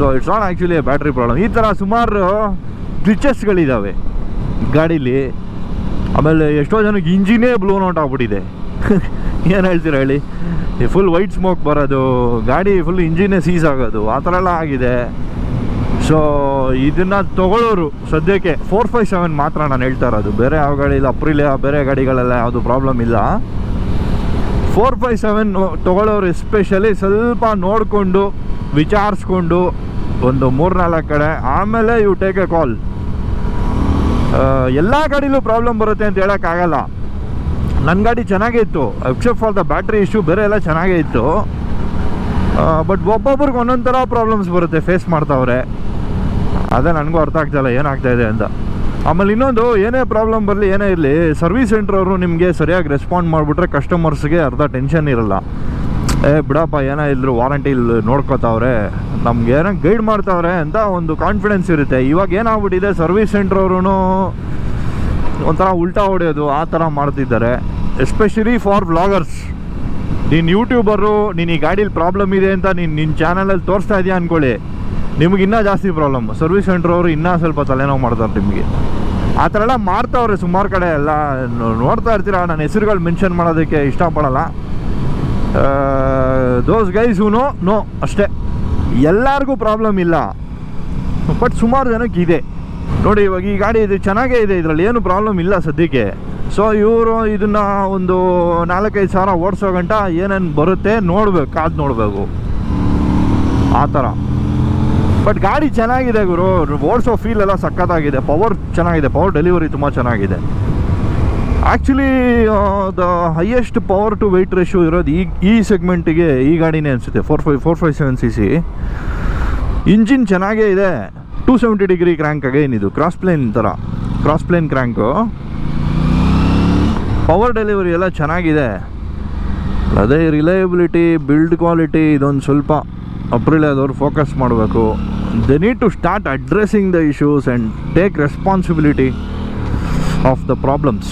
So it's not actually battery problem ಈ ಥರ ಸುಮಾರು ಗ್ಲಿಚಸ್ಗಳಿದ್ದಾವೆ ಗಾಡೀಲಿ. ಆಮೇಲೆ ಎಷ್ಟೋ ಜನಕ್ಕೆ ಇಂಜಿನೇ ಬ್ಲೋನ್ ಔಟ್ ಆಗ್ಬಿಟ್ಟಿದೆ. ಏನು ಹೇಳ್ತೀರ ಹೇಳಿ? ಫುಲ್ ವೈಟ್ ಸ್ಮೋಕ್ ಬರೋದು, ಗಾಡಿ ಫುಲ್ ಇಂಜಿನೇ ಸೀಸ್ ಆಗೋದು, ಆ ಥರ ಎಲ್ಲ ಆಗಿದೆ. ಸೊ ಇದನ್ನು ತಗೊಳ್ಳೋರು ಸದ್ಯಕ್ಕೆ ಫೋರ್ ಫೈವ್ ಸೆವೆನ್ ಮಾತ್ರ ನಾನು ಹೇಳ್ತಾ ಇರೋದು. ಬೇರೆ ಯಾವ ಗಾಡಿ ಇಲ್ಲ ಅಪ್ರಿಲಿಯ ಬೇರೆ ಗಾಡಿಗಳೆಲ್ಲ ಯಾವುದು ಪ್ರಾಬ್ಲಮ್ ಇಲ್ಲ. ಫೋರ್ ಫೈವ್ ಸೆವೆನ್ ತೊಗೊಳ್ಳೋರು ಎಸ್ಪೆಷಲಿ ಸ್ವಲ್ಪ ನೋಡಿಕೊಂಡು, ವಿಚಾರಿಸ್ಕೊಂಡು ಒಂದು ಮೂರ್ನಾಲ್ಕು ಕಡೆ. ಆಮೇಲೆ ಯು ಟೇಕ್ ಎ ಕಾಲ್ ಎಲ್ಲ ಗಾಡಿಲೂ ಪ್ರಾಬ್ಲಮ್ ಬರುತ್ತೆ ಅಂತ ಹೇಳೋಕ್ಕಾಗಲ್ಲ ನನ್ನ ಗಾಡಿ ಚೆನ್ನಾಗೇ ಇತ್ತು. Except for the battery issue ಬೇರೆ ಎಲ್ಲ ಚೆನ್ನಾಗೇ ಇತ್ತು. ಬಟ್ ಒಬ್ಬೊಬ್ರಿಗೆ ಒಂದೊಂದು ಥರ ಪ್ರಾಬ್ಲಮ್ಸ್ ಬರುತ್ತೆ ಫೇಸ್ ಮಾಡ್ತಾವ್ರೆ. ಅದೇ ನನಗೂ ಅರ್ಥ ಆಗ್ತಾಯಿಲ್ಲ ಏನಾಗ್ತಾ ಇದೆ ಅಂತ. ಆಮೇಲೆ ಇನ್ನೊಂದು, ಏನೇ ಪ್ರಾಬ್ಲಮ್ ಬರಲಿ, ಏನೇ ಇರಲಿ ಸರ್ವಿಸ್ ಸೆಂಟ್ರ್ ಅವರು ನಿಮಗೆ ಸರಿಯಾಗಿ ರೆಸ್ಪಾಂಡ್ ಮಾಡಿಬಿಟ್ರೆ ಕಸ್ಟಮರ್ಸ್ಗೆ ಅರ್ಧ ಟೆನ್ಷನ್ ಇರಲ್ಲ. ಏ, ಬಿಡಪ್ಪ, ಏನೋ ಇಲ್ಲರೂ ವಾರಂಟಿ ಇಲ್ಲಿ ನೋಡ್ಕೋತಾವ್ರೆ. ನಮ್ಗೆ ಏನೋ ಗೈಡ್ ಮಾಡ್ತಾವ್ರೆ ಅಂತ ಒಂದು ಕಾನ್ಫಿಡೆನ್ಸ್ ಇರುತ್ತೆ. ಇವಾಗ ಏನಾಗ್ಬಿಟ್ಟಿದೆ ಸರ್ವಿಸ್ ಸೆಂಟರ್ ಅವರು ಒಂಥರ ಉಲ್ಟಾ ಹೊಡೆಯೋದು, ಆ ಥರ ಮಾಡ್ತಿದ್ದಾರೆ. ಎಸ್ಪೆಷಲಿ ಫಾರ್ ವ್ಲಾಗರ್ಸ್ ನೀನು ಯೂಟ್ಯೂಬರು ನೀನು ಈ ಗಾಡೀಲಿ ಪ್ರಾಬ್ಲಮ್ ಇದೆ ಅಂತ ನೀನು ನಿನ್ನ ಚಾನಲಲ್ಲಿ ತೋರಿಸ್ತಾ ಇದೆಯಾ ಅಂದ್ಕೊಳ್ಳಿ ನಿಮ್ಗೆ ಇನ್ನೂ ಜಾಸ್ತಿ ಪ್ರಾಬ್ಲಮ್ ಸರ್ವಿಸ್ ಸೆಂಟ್ರವರು ಇನ್ನೂ ಸ್ವಲ್ಪ ತಲೆನೋವು ಮಾಡ್ತಾರೆ ನಿಮಗೆ. ಆ ಥರ ಎಲ್ಲ ಮಾಡ್ತಾವ್ರೆ ಸುಮಾರು ಕಡೆ ಎಲ್ಲ. ನೋಡ್ತಾ ಇರ್ತೀರ? ನಾನು ಹೆಸರುಗಳು ಮೆನ್ಷನ್ ಮಾಡೋದಕ್ಕೆ ಇಷ್ಟಪಡಲ್ಲ. ದೋಸ್ ಗೈಸ್ ನೋ ನೋ ಅಷ್ಟೇ. ಎಲ್ಲರಿಗೂ ಪ್ರಾಬ್ಲಮ್ ಇಲ್ಲ. ಬಟ್ ಸುಮಾರು ಜನಕ್ಕೆ ಇದೆ. ನೋಡಿ, ಇವಾಗ ಈ ಗಾಡಿ ಇದು ಚೆನ್ನಾಗೇ ಇದೆ ಇದರಲ್ಲಿ. ಏನು ಪ್ರಾಬ್ಲಮ್ ಇಲ್ಲ ಸದ್ಯಕ್ಕೆ. ಸೊ ಇವರು ಇದನ್ನ ಒಂದು ನಾಲ್ಕೈದು ಸಾವಿರ ಓಡಿಸೋ ಗಂಟ ಏನೇನು ಬರುತ್ತೆ ನೋಡ್ಬೇಕು, ಕಾದು ನೋಡಬೇಕು. ಆ ಥರ. ಬಟ್ ಗಾಡಿ ಚೆನ್ನಾಗಿದೆ ಗುರು. ಓಡಿಸೋ ಫೀಲ್ ಎಲ್ಲ ಸಖತ್ತಾಗಿದೆ. ಪವರ್ ಚೆನ್ನಾಗಿದೆ. ಪವರ್ ಡೆಲಿವರಿ ತುಂಬ ಚೆನ್ನಾಗಿದೆ. Actually the highest power to weight ratio ಇರೋದು ಈ ಈ ಸೆಗ್ಮೆಂಟಿಗೆ ಈ ಗಾಡಿನೇ ಅನಿಸುತ್ತೆ. Four five four five seven C C engine ಚೆನ್ನಾಗೇ ಇದೆ. ಟೂ ಸೆವೆಂಟಿ ಡಿಗ್ರಿ ಕ್ರ್ಯಾಂಕ್ ಇದು ಕ್ರಾಸ್ ಪ್ಲೇನ್ ಥರ cross plane crank power delivery ಎಲ್ಲ ಚೆನ್ನಾಗಿದೆ. ಅದೇ ರಿಲಯಬಿಲಿಟಿ ಬಿಲ್ಡ್ ಕ್ವಾಲಿಟಿ ಇದೊಂದು ಸ್ವಲ್ಪ ಅಪ್ರಿಲಿಯಾದವ್ರು ಫೋಕಸ್ ಮಾಡಬೇಕು. They need to start addressing the issues and take responsibility of the problems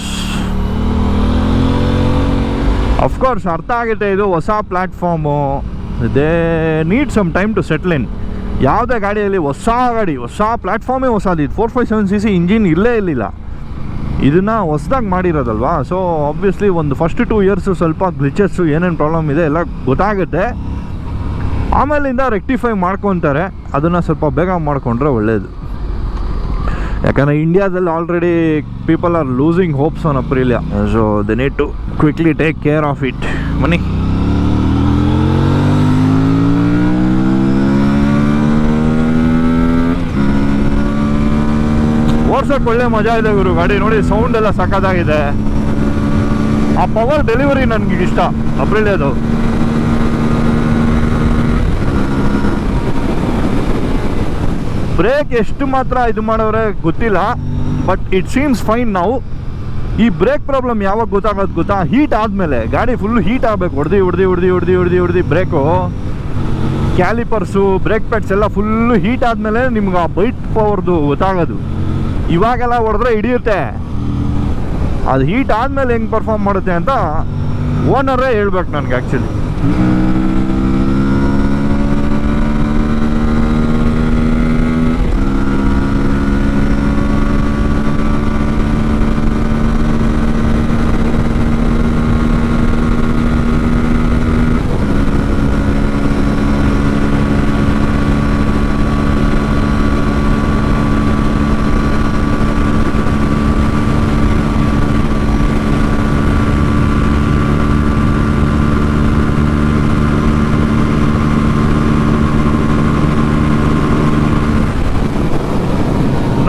of course ಅರ್ಥ ಆಗುತ್ತೆ ಇದು ಹೊಸ platform they need some time to settle in ಯಾವುದೇ ಗಾಡಿಯಲ್ಲಿ ಹೊಸ ಗಾಡಿ, ಹೊಸ ಪ್ಲ್ಯಾಟ್ಫಾರ್ಮೇ ಹೊಸದು. ಇದು four five seven C C engine ಇಲ್ಲೇ ಇರಲಿಲ್ಲ. ಇದನ್ನು ಹೊಸ್ದಾಗಿ ಮಾಡಿರೋದಲ್ವಾ? ಸೊ ಆಬ್ವಿಯಸ್ಲಿ ಒಂದು ಫಸ್ಟ್ ಟೂ ಇಯರ್ಸು ಸ್ವಲ್ಪ ಗ್ಲಿಚಸ್ಸು ಏನೇನು ಪ್ರಾಬ್ಲಮ್ ಇದೆ ಎಲ್ಲ ಗೊತ್ತಾಗುತ್ತೆ. ಆಮೇಲಿಂದ ರೆಕ್ಟಿಫೈ ಮಾಡ್ಕೊತಾರೆ. ಅದನ್ನು ಸ್ವಲ್ಪ ಬೇಗ ಮಾಡಿಕೊಂಡ್ರೆ ಒಳ್ಳೆಯದು ಯಾಕಂದರೆ ಇಂಡಿಯಾದಲ್ಲಿ already people are losing hopes on Aprilia so they need to quickly take care of it ಮನಿ ಓಡ್ಸೋಕೆ ಒಳ್ಳೆ ಮಜಾ ಇದೆ ಗುರು. ಗಾಡಿ ನೋಡಿ ಸೌಂಡ್ ಎಲ್ಲ ಸಕ್ಕದಾಗಿದೆ ಆ ಪವರ್ ಡೆಲಿವರಿ ನನಗೆ ಇಷ್ಟ ಅಪ್ರಿಲಿಯಾದು ಬ್ರೇಕ್ ಎಷ್ಟು ಮಾತ್ರ ಇದು ಮಾಡೋರೆ ಗೊತ್ತಿಲ್ಲ, ಬಟ್ ಇಟ್ ಸೀಮ್ಸ್ ಫೈನ್ ನಾವು ಈ ಬ್ರೇಕ್ ಪ್ರಾಬ್ಲಮ್ ಯಾವಾಗ ಗೊತ್ತಾಗೋದು ಗೊತ್ತಾ? ಹೀಟ್ ಆದಮೇಲೆ, ಗಾಡಿ ಫುಲ್ ಹೀಟ್ ಆಗಬೇಕು. ಹೊಡೆದು ಹೊಡೆದು ಹೊಡೆದು ಹೊಡೆದು ಹೊಡೆದು ಹೊಡೆದು ಬ್ರೇಕು. ಕ್ಯಾಲಿಪರ್ಸು ಬ್ರೇಕ್ ಪ್ಯಾಡ್ಸ್ ಎಲ್ಲ ಫುಲ್ಲು ಹೀಟ್ ಆದಮೇಲೆ ನಿಮ್ಗೆ ಆ ಬೈಟ್ ಪವರ್ದು ಗೊತ್ತಾಗೋದು. ಇವಾಗೆಲ್ಲ ಹೊಡೆದ್ರೆ ಹಿಡಿಯುತ್ತೆ. ಅದು ಹೀಟ್ ಆದಮೇಲೆ ಹೆಂಗೆ ಪರ್ಫಾರ್ಮ್ ಮಾಡುತ್ತೆ ಅಂತ ಓನರೇ ಹೇಳ್ಬೇಕು ನನಗೆ ಆ್ಯಕ್ಚುಲಿ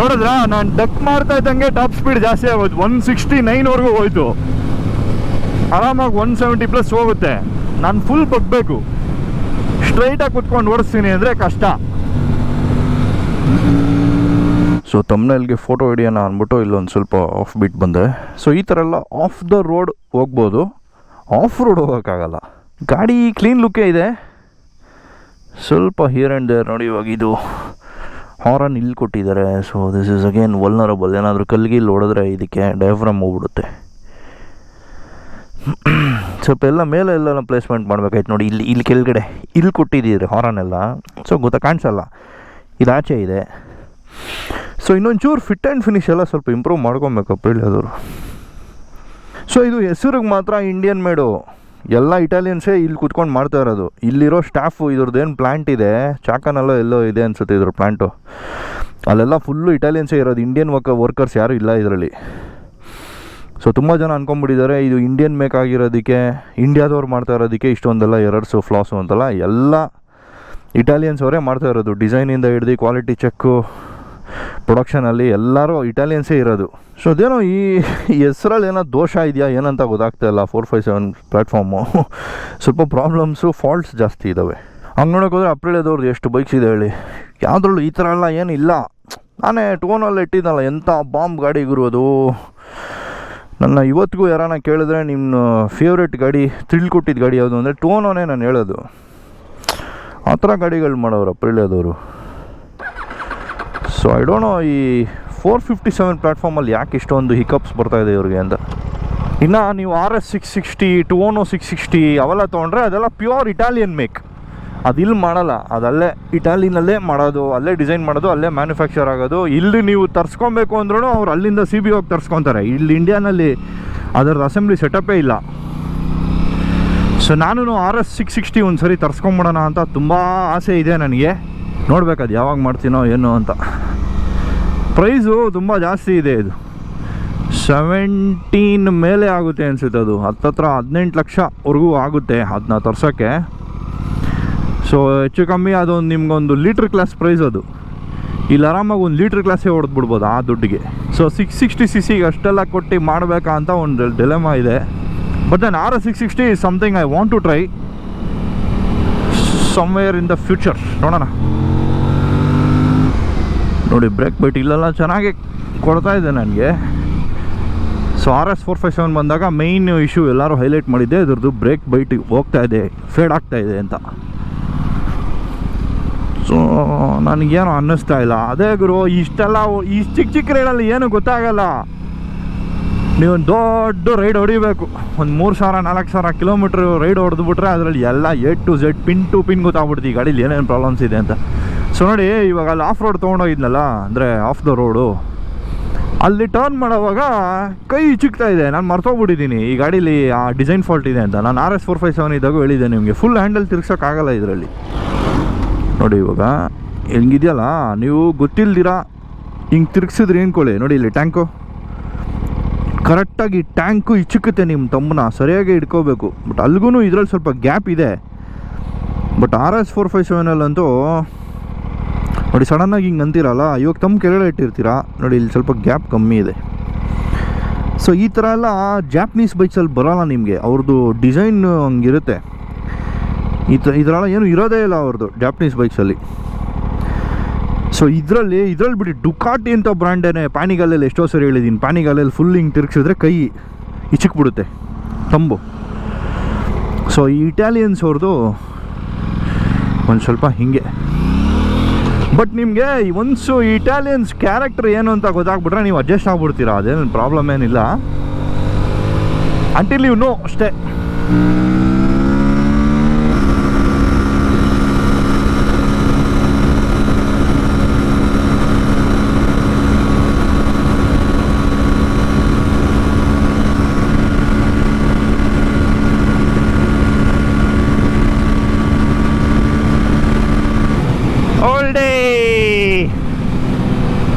ನೋಡಿದ್ರಾ? ನಾನು ಡಕ್ ಮಾಡ್ತಾ ಇದ್ದಂಗೆ ಟಾಪ್ ಸ್ಪೀಡ್ ಜಾಸ್ತಿ ಆಗೋಯ್ತು. ಒನ್ ಸಿಕ್ಸ್ಟಿ ನೈನ್ವರೆಗೂ ಹೋಯ್ತು. ಆರಾಮಾಗಿ ಒನ್ ಸೆವೆಂಟಿ ಪ್ಲಸ್ ಹೋಗುತ್ತೆ. ನಾನು ಫುಲ್ ಬಗ್ಬೇಕು. ಸ್ಟ್ರೈಟಾಗಿ ಕುತ್ಕೊಂಡು ಓಡಿಸ್ತೀನಿ ಅಂದರೆ ಕಷ್ಟ. ಸೊ ತಮ್ಮನೇಲ್ಗೆ ಫೋಟೋ ಹಿಡಿಯೋಣ ಅಂದ್ಬಿಟ್ಟು ಇಲ್ಲೊಂದು ಸ್ವಲ್ಪ ಆಫ್ ಬಿಟ್ ಬಂದೆ. ಸೊ ಈ ಥರ ಎಲ್ಲ ಆಫ್ ದ ರೋಡ್ ಹೋಗ್ಬೋದು. ಆಫ್ ರೋಡ್ ಹೋಗೋಕ್ಕಾಗಲ್ಲ. ಗಾಡಿ ಕ್ಲೀನ್ ಲುಕ್ಕೇ ಇದೆ. ಸ್ವಲ್ಪ ಹಿಯರ್ ಆ್ಯಂಡ್ ದೇರ್ ನೋಡಿ ಇವಾಗ ಇದು. ಹಾರನ್ ಇಲ್ಲಿ ಕೊಟ್ಟಿದ್ದಾರೆ. So this is again vulnerable ಏನಾದರೂ ಕಲ್ಗಿಲ್ಲಿ ಹೊಡೆದ್ರೆ ಇದಕ್ಕೆ ಡಯಾಫ್ರಮ್ ಹೋಗ್ಬಿಡುತ್ತೆ. ಸ್ವಲ್ಪ ಎಲ್ಲ ಮೇಲೆ ಎಲ್ಲ ಪ್ಲೇಸ್ಮೆಂಟ್ ಮಾಡಬೇಕಾಯ್ತು ನೋಡಿ, ಇಲ್ಲಿ ಇಲ್ಲಿ ಕೆಳಗಡೆ. ಇಲ್ಲಿ ಕೊಟ್ಟಿದ್ದೀರಿ ಹಾರನ್ ಎಲ್ಲ ಸೊ ಗೊತ್ತಾ, ಕಾಣಿಸಲ್ಲ. ಇದು ಆಚೆ ಇದೆ. ಸೊ ಇನ್ನೊಂಚೂರು ಫಿಟ್ ಆ್ಯಂಡ್ ಫಿನಿಶ್ ಎಲ್ಲ ಸ್ವಲ್ಪ ಇಂಪ್ರೂವ್ ಮಾಡ್ಕೊಬೇಕು ಅದರು ಸೊ ಇದು ಹೆಸರಿಗೆ ಮಾತ್ರ ಇಂಡಿಯನ್ ಮೇಡು ಎಲ್ಲ ಇಟಾಲಿಯನ್ಸೇ ಇಲ್ಲಿ ಕುತ್ಕೊಂಡು ಮಾಡ್ತಾ ಇರೋದು. ಇಲ್ಲಿರೋ ಸ್ಟಾಫು ಇದ್ರದ್ದು ಏನು ಪ್ಲ್ಯಾಂಟ್ ಇದೆ? ಚಾಕನಲ್ಲೋ ಎಲ್ಲೋ ಇದೆ ಅನ್ಸುತ್ತೆ ಇದ್ರ ಪ್ಲ್ಯಾಂಟು ಅಲ್ಲೆಲ್ಲ ಫುಲ್ಲು ಇಟಾಲಿಯನ್ಸೇ ಇರೋದು. ಇಂಡಿಯನ್ ವರ್ಕ ವರ್ಕರ್ಸ್ ಯಾರೂ ಇಲ್ಲ ಇದರಲ್ಲಿ. ಸೊ ತುಂಬ ಜನ ಅಂದ್ಕೊಂಬಿಟ್ಟಿದ್ದಾರೆ ಇದು ಇಂಡಿಯನ್ ಮೇಕ್ ಆಗಿರೋದಕ್ಕೆ ಇಂಡಿಯಾದವ್ರು ಮಾಡ್ತಾ ಇರೋದಕ್ಕೆ ಇಷ್ಟೊಂದೆಲ್ಲ ಎರರ್ಸು ಫ್ಲಾಸು ಅಂತಲ್ಲ ಎಲ್ಲ ಇಟಾಲಿಯನ್ಸ್ ಅವರೇ ಮಾಡ್ತಾ ಇರೋದು. ಡಿಸೈನಿಂದ ಹಿಡ್ದು ಕ್ವಾಲಿಟಿ ಚೆಕ್ಕು ಪ್ರೊಡಕ್ಷನಲ್ಲಿ ಎಲ್ಲರೂ ಇಟಾಲಿಯನ್ಸೇ ಇರೋದು. ಸೊ ಅದೇನೋ ಈ ಹೆಸ್ರಲ್ಲಿ ಏನೋ ದೋಷ ಇದೆಯಾ, ಏನಂತ ಗೊತ್ತಾಗ್ತಾ ಇಲ್ಲ ಫೋರ್ ಫೈವ್ ಸೆವೆನ್ ಪ್ಲ್ಯಾಟ್ಫಾರ್ಮು ಸ್ವಲ್ಪ ಪ್ರಾಬ್ಲಮ್ಸು ಫಾಲ್ಟ್ಸ್ ಜಾಸ್ತಿ ಇದ್ದಾವೆ ಹಂಗೆ ನೋಡೋಕೆ ಹೋದ್ರೆ ಎಷ್ಟು ಬೈಕ್ಸ್ ಇದೆ ಹೇಳಿ. ಯಾವುದ್ರಲ್ಲೂ ಈ ಥರ ಎಲ್ಲ ಏನಿಲ್ಲ. ನಾನೇ ಟೋನಲ್ಲಿ ಇಟ್ಟಿದ್ದಲ್ಲ ಎಂಥ ಬಾಂಬ್ ಗಾಡಿ ಇರುವುದು ನನ್ನ ಇವತ್ತಿಗೂ ಯಾರನ್ನ ಕೇಳಿದ್ರೆ ನಿಮ್ಮ ಫೇವ್ರೆಟ್ ಗಾಡಿ ಥ್ರಿಲ್ ಕೊಟ್ಟಿದ್ದ ಗಾಡಿ ಯಾವುದು ಅಂದರೆ ಟೋನೋನೇ ನಾನು ಹೇಳೋದು. ಆ ಥರ ಗಾಡಿಗಳು ಮಾಡೋರು ಅಪ್ರಿಲೇದವರು. ಸೊ ಐ ಡೋಂಟ್ ನೋ ಈ ಫೋರ್ ಫಿಫ್ಟಿ ಸೆವೆನ್ ಪ್ಲ್ಯಾಟ್ಫಾರ್ಮಲ್ಲಿ ಯಾಕೆ ಇಷ್ಟೊಂದು ಹಿಕಪ್ಸ್ ಬರ್ತಾ ಇದೆ ಇವ್ರಿಗೆ ಅಂತ. ಇನ್ನು ನೀವು R S six sixty Tuono six sixty ಅವೆಲ್ಲ ತೊಗೊಂಡ್ರೆ ಅದೆಲ್ಲ ಪ್ಯೂರ್ ಇಟಾಲಿಯನ್ ಮೇಕ್ ಇಲ್ಲಿ ಮಾಡಲ್ಲ. ಅದಲ್ಲೇ ಇಟಾಲಿನಲ್ಲೇ ಮಾಡೋದು, ಅಲ್ಲೇ ಡಿಸೈನ್ ಮಾಡೋದು, ಅಲ್ಲೇ ಮ್ಯಾನುಫ್ಯಾಕ್ಚರ್ ಆಗೋದು. ಇಲ್ಲಿ ನೀವು ತರ್ಸ್ಕೊಬೇಕು ಅಂದ್ರೂ ಅವ್ರು ಅಲ್ಲಿಂದ ಸಿ ಬಿ ಹೋಗಿ ತರ್ಸ್ಕೊತಾರೆ. ಇಲ್ಲಿ ಇಂಡಿಯಾನಲ್ಲಿ ಅದರದ್ದು ಅಸೆಂಬ್ಲಿ ಸೆಟಪೇ ಇಲ್ಲ. ಸೊ ನಾನು ಆರ್ ಎಸ್ ಸಿಕ್ಸ್ ಸಿಕ್ಸ್ಟಿ ಒಂದು ಸರಿ ತರ್ಸ್ಕೊಂಬಿಡೋಣ ಅಂತ ತುಂಬ ಆಸೆ ಇದೆ ನನಗೆ. ನೋಡ್ಬೇಕು ಅದು ಯಾವಾಗ ಮಾಡ್ತೀನೋ ಏನೋ ಅಂತ. ಪ್ರೈಸು ತುಂಬ ಜಾಸ್ತಿ ಇದೆ ಇದು. ಸೆವೆಂಟೀನ್ ಮೇಲೆ ಆಗುತ್ತೆ ಅನಿಸುತ್ತೆ ಅದು. ಹತ್ತತ್ರ ಹದಿನೆಂಟು ಲಕ್ಷವರೆಗೂ ಆಗುತ್ತೆ ಅದನ್ನ ತರ್ಸೋಕ್ಕೆ. ಸೊ ಹೆಚ್ಚು ಕಮ್ಮಿ ಅದೊಂದು ನಿಮ್ಗೊಂದು ಲೀಟ್ರ್ ಕ್ಲಾಸ್ ಪ್ರೈಸ್ ಅದು. ಇಲ್ಲಿ ಆರಾಮಾಗಿ ಒಂದು ಲೀಟ್ರ್ ಕ್ಲಾಸೇ ಹೊಡೆದ್ಬಿಡ್ಬೋದು ಆ ದುಡ್ಡಿಗೆ. ಸೊ ಸಿಕ್ಸ್ ಸಿಕ್ಸ್ಟಿ ಸಿ ಸಿಗೆ ಅಷ್ಟೆಲ್ಲ ಕೊಟ್ಟು ಮಾಡಬೇಕಾ ಅಂತ ಒಂದು ಡಿಲೆಮ ಇದೆ. ಬಟ್ ನಾನು R six sixty something I want to try somewhere in the future ನೋಡೋಣ. ನೋಡಿ ಬ್ರೇಕ್ ಬೈಟ್ ಇಲ್ಲೆಲ್ಲ ಚೆನ್ನಾಗಿ ಕೊಡ್ತಾ ಇದೆ ನನಗೆ. So R S four five seven ಬಂದಾಗ ಮೇಯ್ನ್ ಇಶ್ಯೂ ಎಲ್ಲರೂ ಹೈಲೈಟ್ ಮಾಡಿದ್ದೆ, ಇದ್ರದ್ದು ಬ್ರೇಕ್ ಬೈಟ್ ಹೋಗ್ತಾ ಇದೆ ಫೇಡ್ ಆಗ್ತಾ ಇದೆ ಅಂತ. ಸೊ ನನಗೇನು ಅನ್ನಿಸ್ತಾ ಇಲ್ಲ. ಅದೇ ಗುರು, ಇಷ್ಟೆಲ್ಲ ಈ ಚಿಕ್ಕ ಚಿಕ್ಕ ರೈಡಲ್ಲಿ ಏನು ಗೊತ್ತಾಗಲ್ಲ. ನೀವು ಒಂದು ದೊಡ್ಡ ರೈಡ್ ಹೊಡಿಬೇಕು. ಒಂದು ಮೂರು ಸಾವಿರ, ನಾಲ್ಕು ಸಾವಿರ ಕಿಲೋಮೀಟ್ರ್ ರೈಡ್ ಹೊಡೆದ್ಬಿಟ್ರೆ ಅದರಲ್ಲಿ ಎಲ್ಲ A to Z pin to pin ಗೊತ್ತಾಗ್ಬಿಡ್ತು ಈ ಗಾಡೀಲಿ ಏನೇನು ಪ್ರಾಬ್ಲಮ್ಸ್ ಇದೆ ಅಂತ. ಸೊ ನೋಡಿ, ಇವಾಗ ಅಲ್ಲಿ ಆಫ್ ರೋಡ್ ತೊಗೊಂಡೋಗಿದ್ನಲ್ಲ, ಅಂದರೆ ಆಫ್ ದ ರೋಡು ಅಲ್ಲಿ ಟರ್ನ್ ಮಾಡೋವಾಗ ಕೈ ಚಿಕ್ತಾ ಇದೆ. ನಾನು ಮರ್ತೋಗ್ಬಿಟ್ಟಿದ್ದೀನಿ. ಈ ಗಾಡೀಲಿ ಆ ಡಿಸೈನ್ ಫಾಲ್ಟ್ ಇದೆ ಅಂತ. ನಾನು R S four five seven ಇದ್ದಾಗ ಹೇಳಿದ್ದೆ ನಿಮಗೆ. ಫುಲ್ ಹ್ಯಾಂಡಲ್ ತಿರ್ಗ್ಸೋಕ್ಕಾಗಲ್ಲ ಇದರಲ್ಲಿ. ನೋಡಿ ಇವಾಗ, ಹೆಂಗಿದೆಯಲ್ಲ? ನೀವು ಗೊತ್ತಿಲ್ದಿರ? ಹಿಂಗೆ ತಿರ್ಗ್ಸಿದ್ರೆ ಏನ್ಕೊಳ್ಳಿ ನೋಡಿ ಇಲ್ಲಿ ಟ್ಯಾಂಕು ಕರೆಕ್ಟಾಗಿ ಟ್ಯಾಂಕು ಇಚ್ಚುಕುತ್ತೆ ನಿಮ್ಮ ತಮ್ಮನ ಸರಿಯಾಗಿ ಇಟ್ಕೋಬೇಕು. ಬಟ್ ಅಲ್ಗೂ ಇದ್ರಲ್ಲಿ ಸ್ವಲ್ಪ ಗ್ಯಾಪ್ ಇದೆ. But R S four five ಸೆವೆನಲ್ಲಂತೂ ನೋಡಿ, ಸಡನ್ನಾಗಿ ಹಿಂಗೆ ಅಂತೀರಲ್ಲ, ಇವಾಗ ತಮ್ಮ ಕೆಳಗಡೆ ಇಟ್ಟಿರ್ತೀರಾ? ನೋಡಿ, ಇಲ್ಲಿ ಸ್ವಲ್ಪ ಗ್ಯಾಪ್ ಕಮ್ಮಿ ಇದೆ. ಸೊ ಈ ಥರ ಎಲ್ಲ ಜಾಪ್ನೀಸ್ ಬೈಕ್ಸಲ್ಲಿ ಬರೋಲ್ಲ ನಿಮಗೆ. ಅವ್ರದ್ದು ಡಿಸೈನ್ ಹಂಗಿರುತ್ತೆ. ಈ ಥರ ಇದರಲ್ಲ ಏನು ಇರೋದೇ ಇಲ್ಲ ಅವ್ರದ್ದು ಜಾಪ್ನೀಸ್ ಬೈಕ್ಸಲ್ಲಿ ಸೊ ಇದರಲ್ಲಿ ಇದರಲ್ಲಿ ಬಿಡಿ ಡುಕಾಟಿ ಅಂತ ಬ್ರ್ಯಾಂಡೇನೆ ಪ್ಯಾನಿಗಾಲಲ್ಲಿ ಎಷ್ಟೋ ಸರಿ ಹೇಳಿದ್ದೀನಿ ಪ್ಯಾನಿಗಾಲಲ್ಲಿ ಫುಲ್ ಹಿಂಗೆ ತಿರುಗಿಸಿದ್ರೆ ಕೈ ಇಚ್ಚಿಕ್ಬಿಡುತ್ತೆ, ತಂಬು. ಸೊ ಈ ಇಟಾಲಿಯನ್ಸ್ ಅವ್ರದ್ದು ಒಂದು ಸ್ವಲ್ಪ ಹಿಂಗೆ. ಬಟ್ ನಿಮಗೆ ಒನ್ಸು ಇಟಾಲಿಯನ್ಸ್ ಕ್ಯಾರೆಕ್ಟರ್ ಏನು ಅಂತ ಗೊತ್ತಾಗ್ಬಿಟ್ರೆ ನೀವು ಅಡ್ಜಸ್ಟ್ ಆಗ್ಬಿಡ್ತೀರಾ? ಅದೇನು ಪ್ರಾಬ್ಲಮ್ ಏನಿಲ್ಲ. ಅಂಟಿಲ್ ಯು ನೋ ಅಷ್ಟೇ.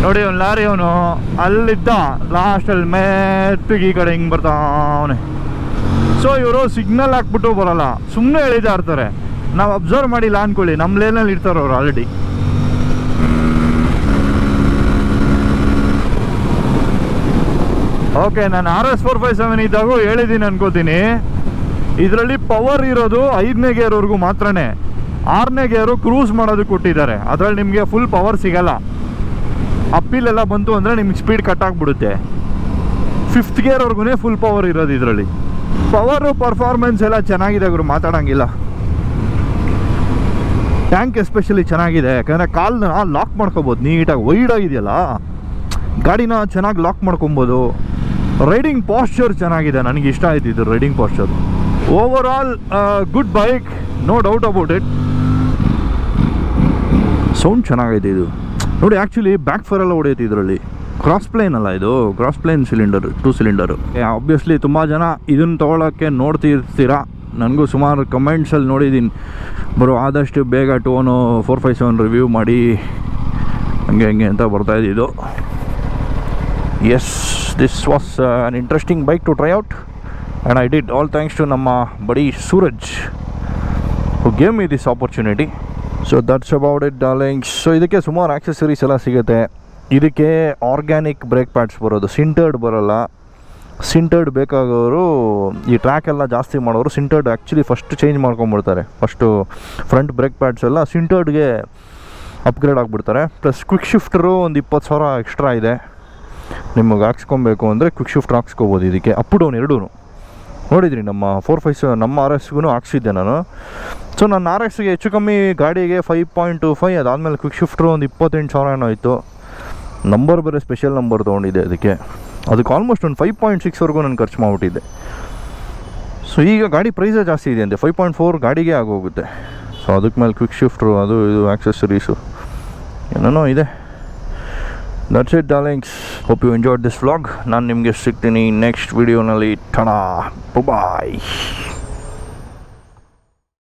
ನೋಡಿ ಅವ್ನು ಲಾರಿ ಅವನು ಅಲ್ಲಿದ್ದ ಲಾಸ್ಟಲ್ಲಿ ಮೆತ್ತಗೆ ಈ ಕಡೆ ಹಿಂಗೆ ಬರ್ತಾವನೆ ಸೊ ಇವರು ಸಿಗ್ನಲ್ ಹಾಕ್ಬಿಟ್ಟು ಬರಲ್ಲ. ಸುಮ್ಮನೆ ಎಳಿತಾ ಇರ್ತಾರೆ. ನಾವು ಅಬ್ಸರ್ವ್ ಮಾಡಿಲ್ಲ ಅನ್ಕೊಳ್ಳಿ. ನಮ್ಮ ಲೇನಲ್ಲಿ ಇರ್ತಾರೆ ಅವ್ರು ಆಲ್ರೆಡಿ ಓಕೆ ನಾನು R S four five seven ಇದ್ದಾಗೂ ಹೇಳಿದ್ದೀನಿ ಅನ್ಕೋತೀನಿ. ಇದರಲ್ಲಿ ಪವರ್ ಇರೋದು ಐದನೇ ಗೇರ್ವರೆಗೂ ಮಾತ್ರನೇ. ಆರನೇ ಗೇರು ಕ್ರೂಸ್ ಮಾಡೋದಕ್ಕೆ ಕೊಟ್ಟಿದ್ದಾರೆ. ಅದರಲ್ಲಿ ನಿಮಗೆ ಫುಲ್ ಪವರ್ ಸಿಗಲ್ಲ. ಅಪ್ಪಿಲೆಲ್ಲ ಬಂತು ಅಂದರೆ ನಿಮ್ಗೆ ಸ್ಪೀಡ್ ಕಟ್ ಆಗಿಬಿಡುತ್ತೆ. ಫಿಫ್ತ್ ಗೇರ್ವರೆಗೂ ಫುಲ್ ಪವರ್ ಇರೋದು ಇದರಲ್ಲಿ. ಪವರು ಪರ್ಫಾರ್ಮೆನ್ಸ್ ಎಲ್ಲ ಚೆನ್ನಾಗಿದೆ ಗುರು, ಮಾತಾಡೋಂಗಿಲ್ಲ. ಟ್ಯಾಂಕ್ ಎಸ್ಪೆಷಲಿ ಚೆನ್ನಾಗಿದೆ, ಯಾಕಂದರೆ ಕಾಲ್ನ ಲಾಕ್ ಮಾಡ್ಕೋಬೋದು, ನೀಟಾಗಿ ವೈಡ್ ಆಗಿದೆಯಲ್ಲ ಗಾಡಿನ ಚೆನ್ನಾಗಿ ಲಾಕ್ ಮಾಡ್ಕೊಬೋದು. ರೈಡಿಂಗ್ ಪಾಶ್ಚರ್ ಚೆನ್ನಾಗಿದೆ, ನನಗೆ ಇಷ್ಟ ಆಯ್ತು ಇದು riding posture overall good bike no doubt about it sound ಚೆನ್ನಾಗೈತೆ ಇದು. ನೋಡಿ ಆ್ಯಕ್ಚುಲಿ ಬ್ಯಾಕ್ ಫೈರ್ ಎಲ್ಲ ಹೊಡೆಯುತ್ತೆ ಇದರಲ್ಲಿ. ಕ್ರಾಸ್ ಪ್ಲೇನ್ ಅಲ್ಲ ಇದು? Cross plane cylinder two cylinder obviously ತುಂಬ ಜನ ಇದನ್ನು ತೊಗೊಳಕ್ಕೆ ನೋಡ್ತಿರ್ತೀರಾ? ನನಗೂ ಸುಮಾರು ಕಮೆಂಟ್ಸಲ್ಲಿ ನೋಡಿದ್ದೀನಿ ಬರೋ, ಆದಷ್ಟು ಬೇಗ Tuono four five seven review ಮಾಡಿ. ಹಂಗೆ ಹಂಗೆ ಅಂತ ಬರ್ತಾ ಇದು yes this was an interesting bike to try out and I did all thanks to ನಮ್ಮ buddy Suraj gave me this opportunity so that's about it darlings so ಇದಕ್ಕೆ ಸುಮಾರು accessories ಎಲ್ಲ ಸಿಗುತ್ತೆ. ಇದಕ್ಕೆ ಆರ್ಗ್ಯಾನಿಕ್ ಬ್ರೇಕ್ ಪ್ಯಾಡ್ಸ್ ಬರೋದು ಸಿಂಟರ್ಡ್ ಬರೋಲ್ಲ. ಸಿಂಟರ್ಡ್ ಬೇಕಾಗೋರು ಈ track ಎಲ್ಲ ಜಾಸ್ತಿ ಮಾಡೋರು ಸಿಂಟರ್ಡ್ ಆ್ಯಕ್ಚುಲಿ ಫಸ್ಟ್ ಚೇಂಜ್ ಮಾಡ್ಕೊಂಬಿಡ್ತಾರೆ ಫಸ್ಟು ಫ್ರಂಟ್ ಬ್ರೇಕ್ ಪ್ಯಾಡ್ಸ್ ಎಲ್ಲ ಸಿಂಟರ್ಡ್ಗೆ ಅಪ್ಗ್ರೇಡ್ ಆಗಿಬಿಡ್ತಾರೆ. ಪ್ಲಸ್ ಕ್ವಿಕ್ ಶಿಫ್ಟರು ಒಂದು ಇಪ್ಪತ್ತು ಸಾವಿರ ಎಕ್ಸ್ಟ್ರಾ ಇದೆ. ನಿಮಗೆ ಹಾಕ್ಸ್ಕೊಬೇಕು ಅಂದರೆ ಕ್ವಿಕ್ ಶಿಫ್ಟ್ ಹಾಕ್ಸ್ಕೊಬೋದು ಇದಕ್ಕೆ. ಅಪ್ ಡೌನ್ ಎರಡೂ ನೋಡಿದ್ರಿ, ನಮ್ಮ ಫೋರ್ ಫೈವ್ ನಮ್ಮ ಆರ್ ಎಸ್ಗೂ ಹಾಕ್ಸಿದ್ದೆ ನಾನು. ಸೊ ನಾನು ಆರ್ ಎಕ್ಸ್ಗೆ ಹೆಚ್ಚು ಕಮ್ಮಿ ಗಾಡಿಗೆ ಫೈವ್ ಪಾಯಿಂಟ್ ಟು ಫೈವ್ ಅದಾದಮೇಲೆ ಕ್ವಿಕ್ ಶಿಫ್ಟ್ರು ಒಂದು ಇಪ್ಪತ್ತೆಂಟು ಸಾವಿರ ಏನೋ ಆಯಿತು. ನಂಬರ್ ಬೇರೆ ಸ್ಪೆಷಲ್ ನಂಬರ್ ತೊಗೊಂಡಿದ್ದೆ ಅದಕ್ಕೆ. ಅದಕ್ಕೆ ಆಲ್ಮೋಸ್ಟ್ ಒಂದು ಫೈವ್ ಪಾಯಿಂಟ್ ಸಿಕ್ಸ್ವರೆಗೂ ನಾನು ಖರ್ಚು ಮಾಡಿಬಿಟ್ಟಿದ್ದೆ. ಸೊ ಈಗ ಗಾಡಿ ಪ್ರೈಸೇ ಜಾಸ್ತಿ ಇದೆ ಅಂತೆ. ಫೈವ್ ಪಾಯಿಂಟ್ ಫೋರ್ ಗಾಡಿಗೆ ಆಗೋಗುತ್ತೆ. ಸೊ ಅದಕ್ಕೆ ಮೇಲೆ ಕ್ವಿಕ್ ಶಿಫ್ಟ್ರು ಅದು ಇದು ಆ್ಯಕ್ಸೆಸರೀಸು ಏನೇನೋ ಇದೆ. That's it darlings hope you enjoyed this vlog ನಾನು ನಿಮಗೆ ಸಿಗ್ತೀನಿ ನೆಕ್ಸ್ಟ್ ವಿಡಿಯೋನಲ್ಲಿ ಟಡಾ ಬಾಯ್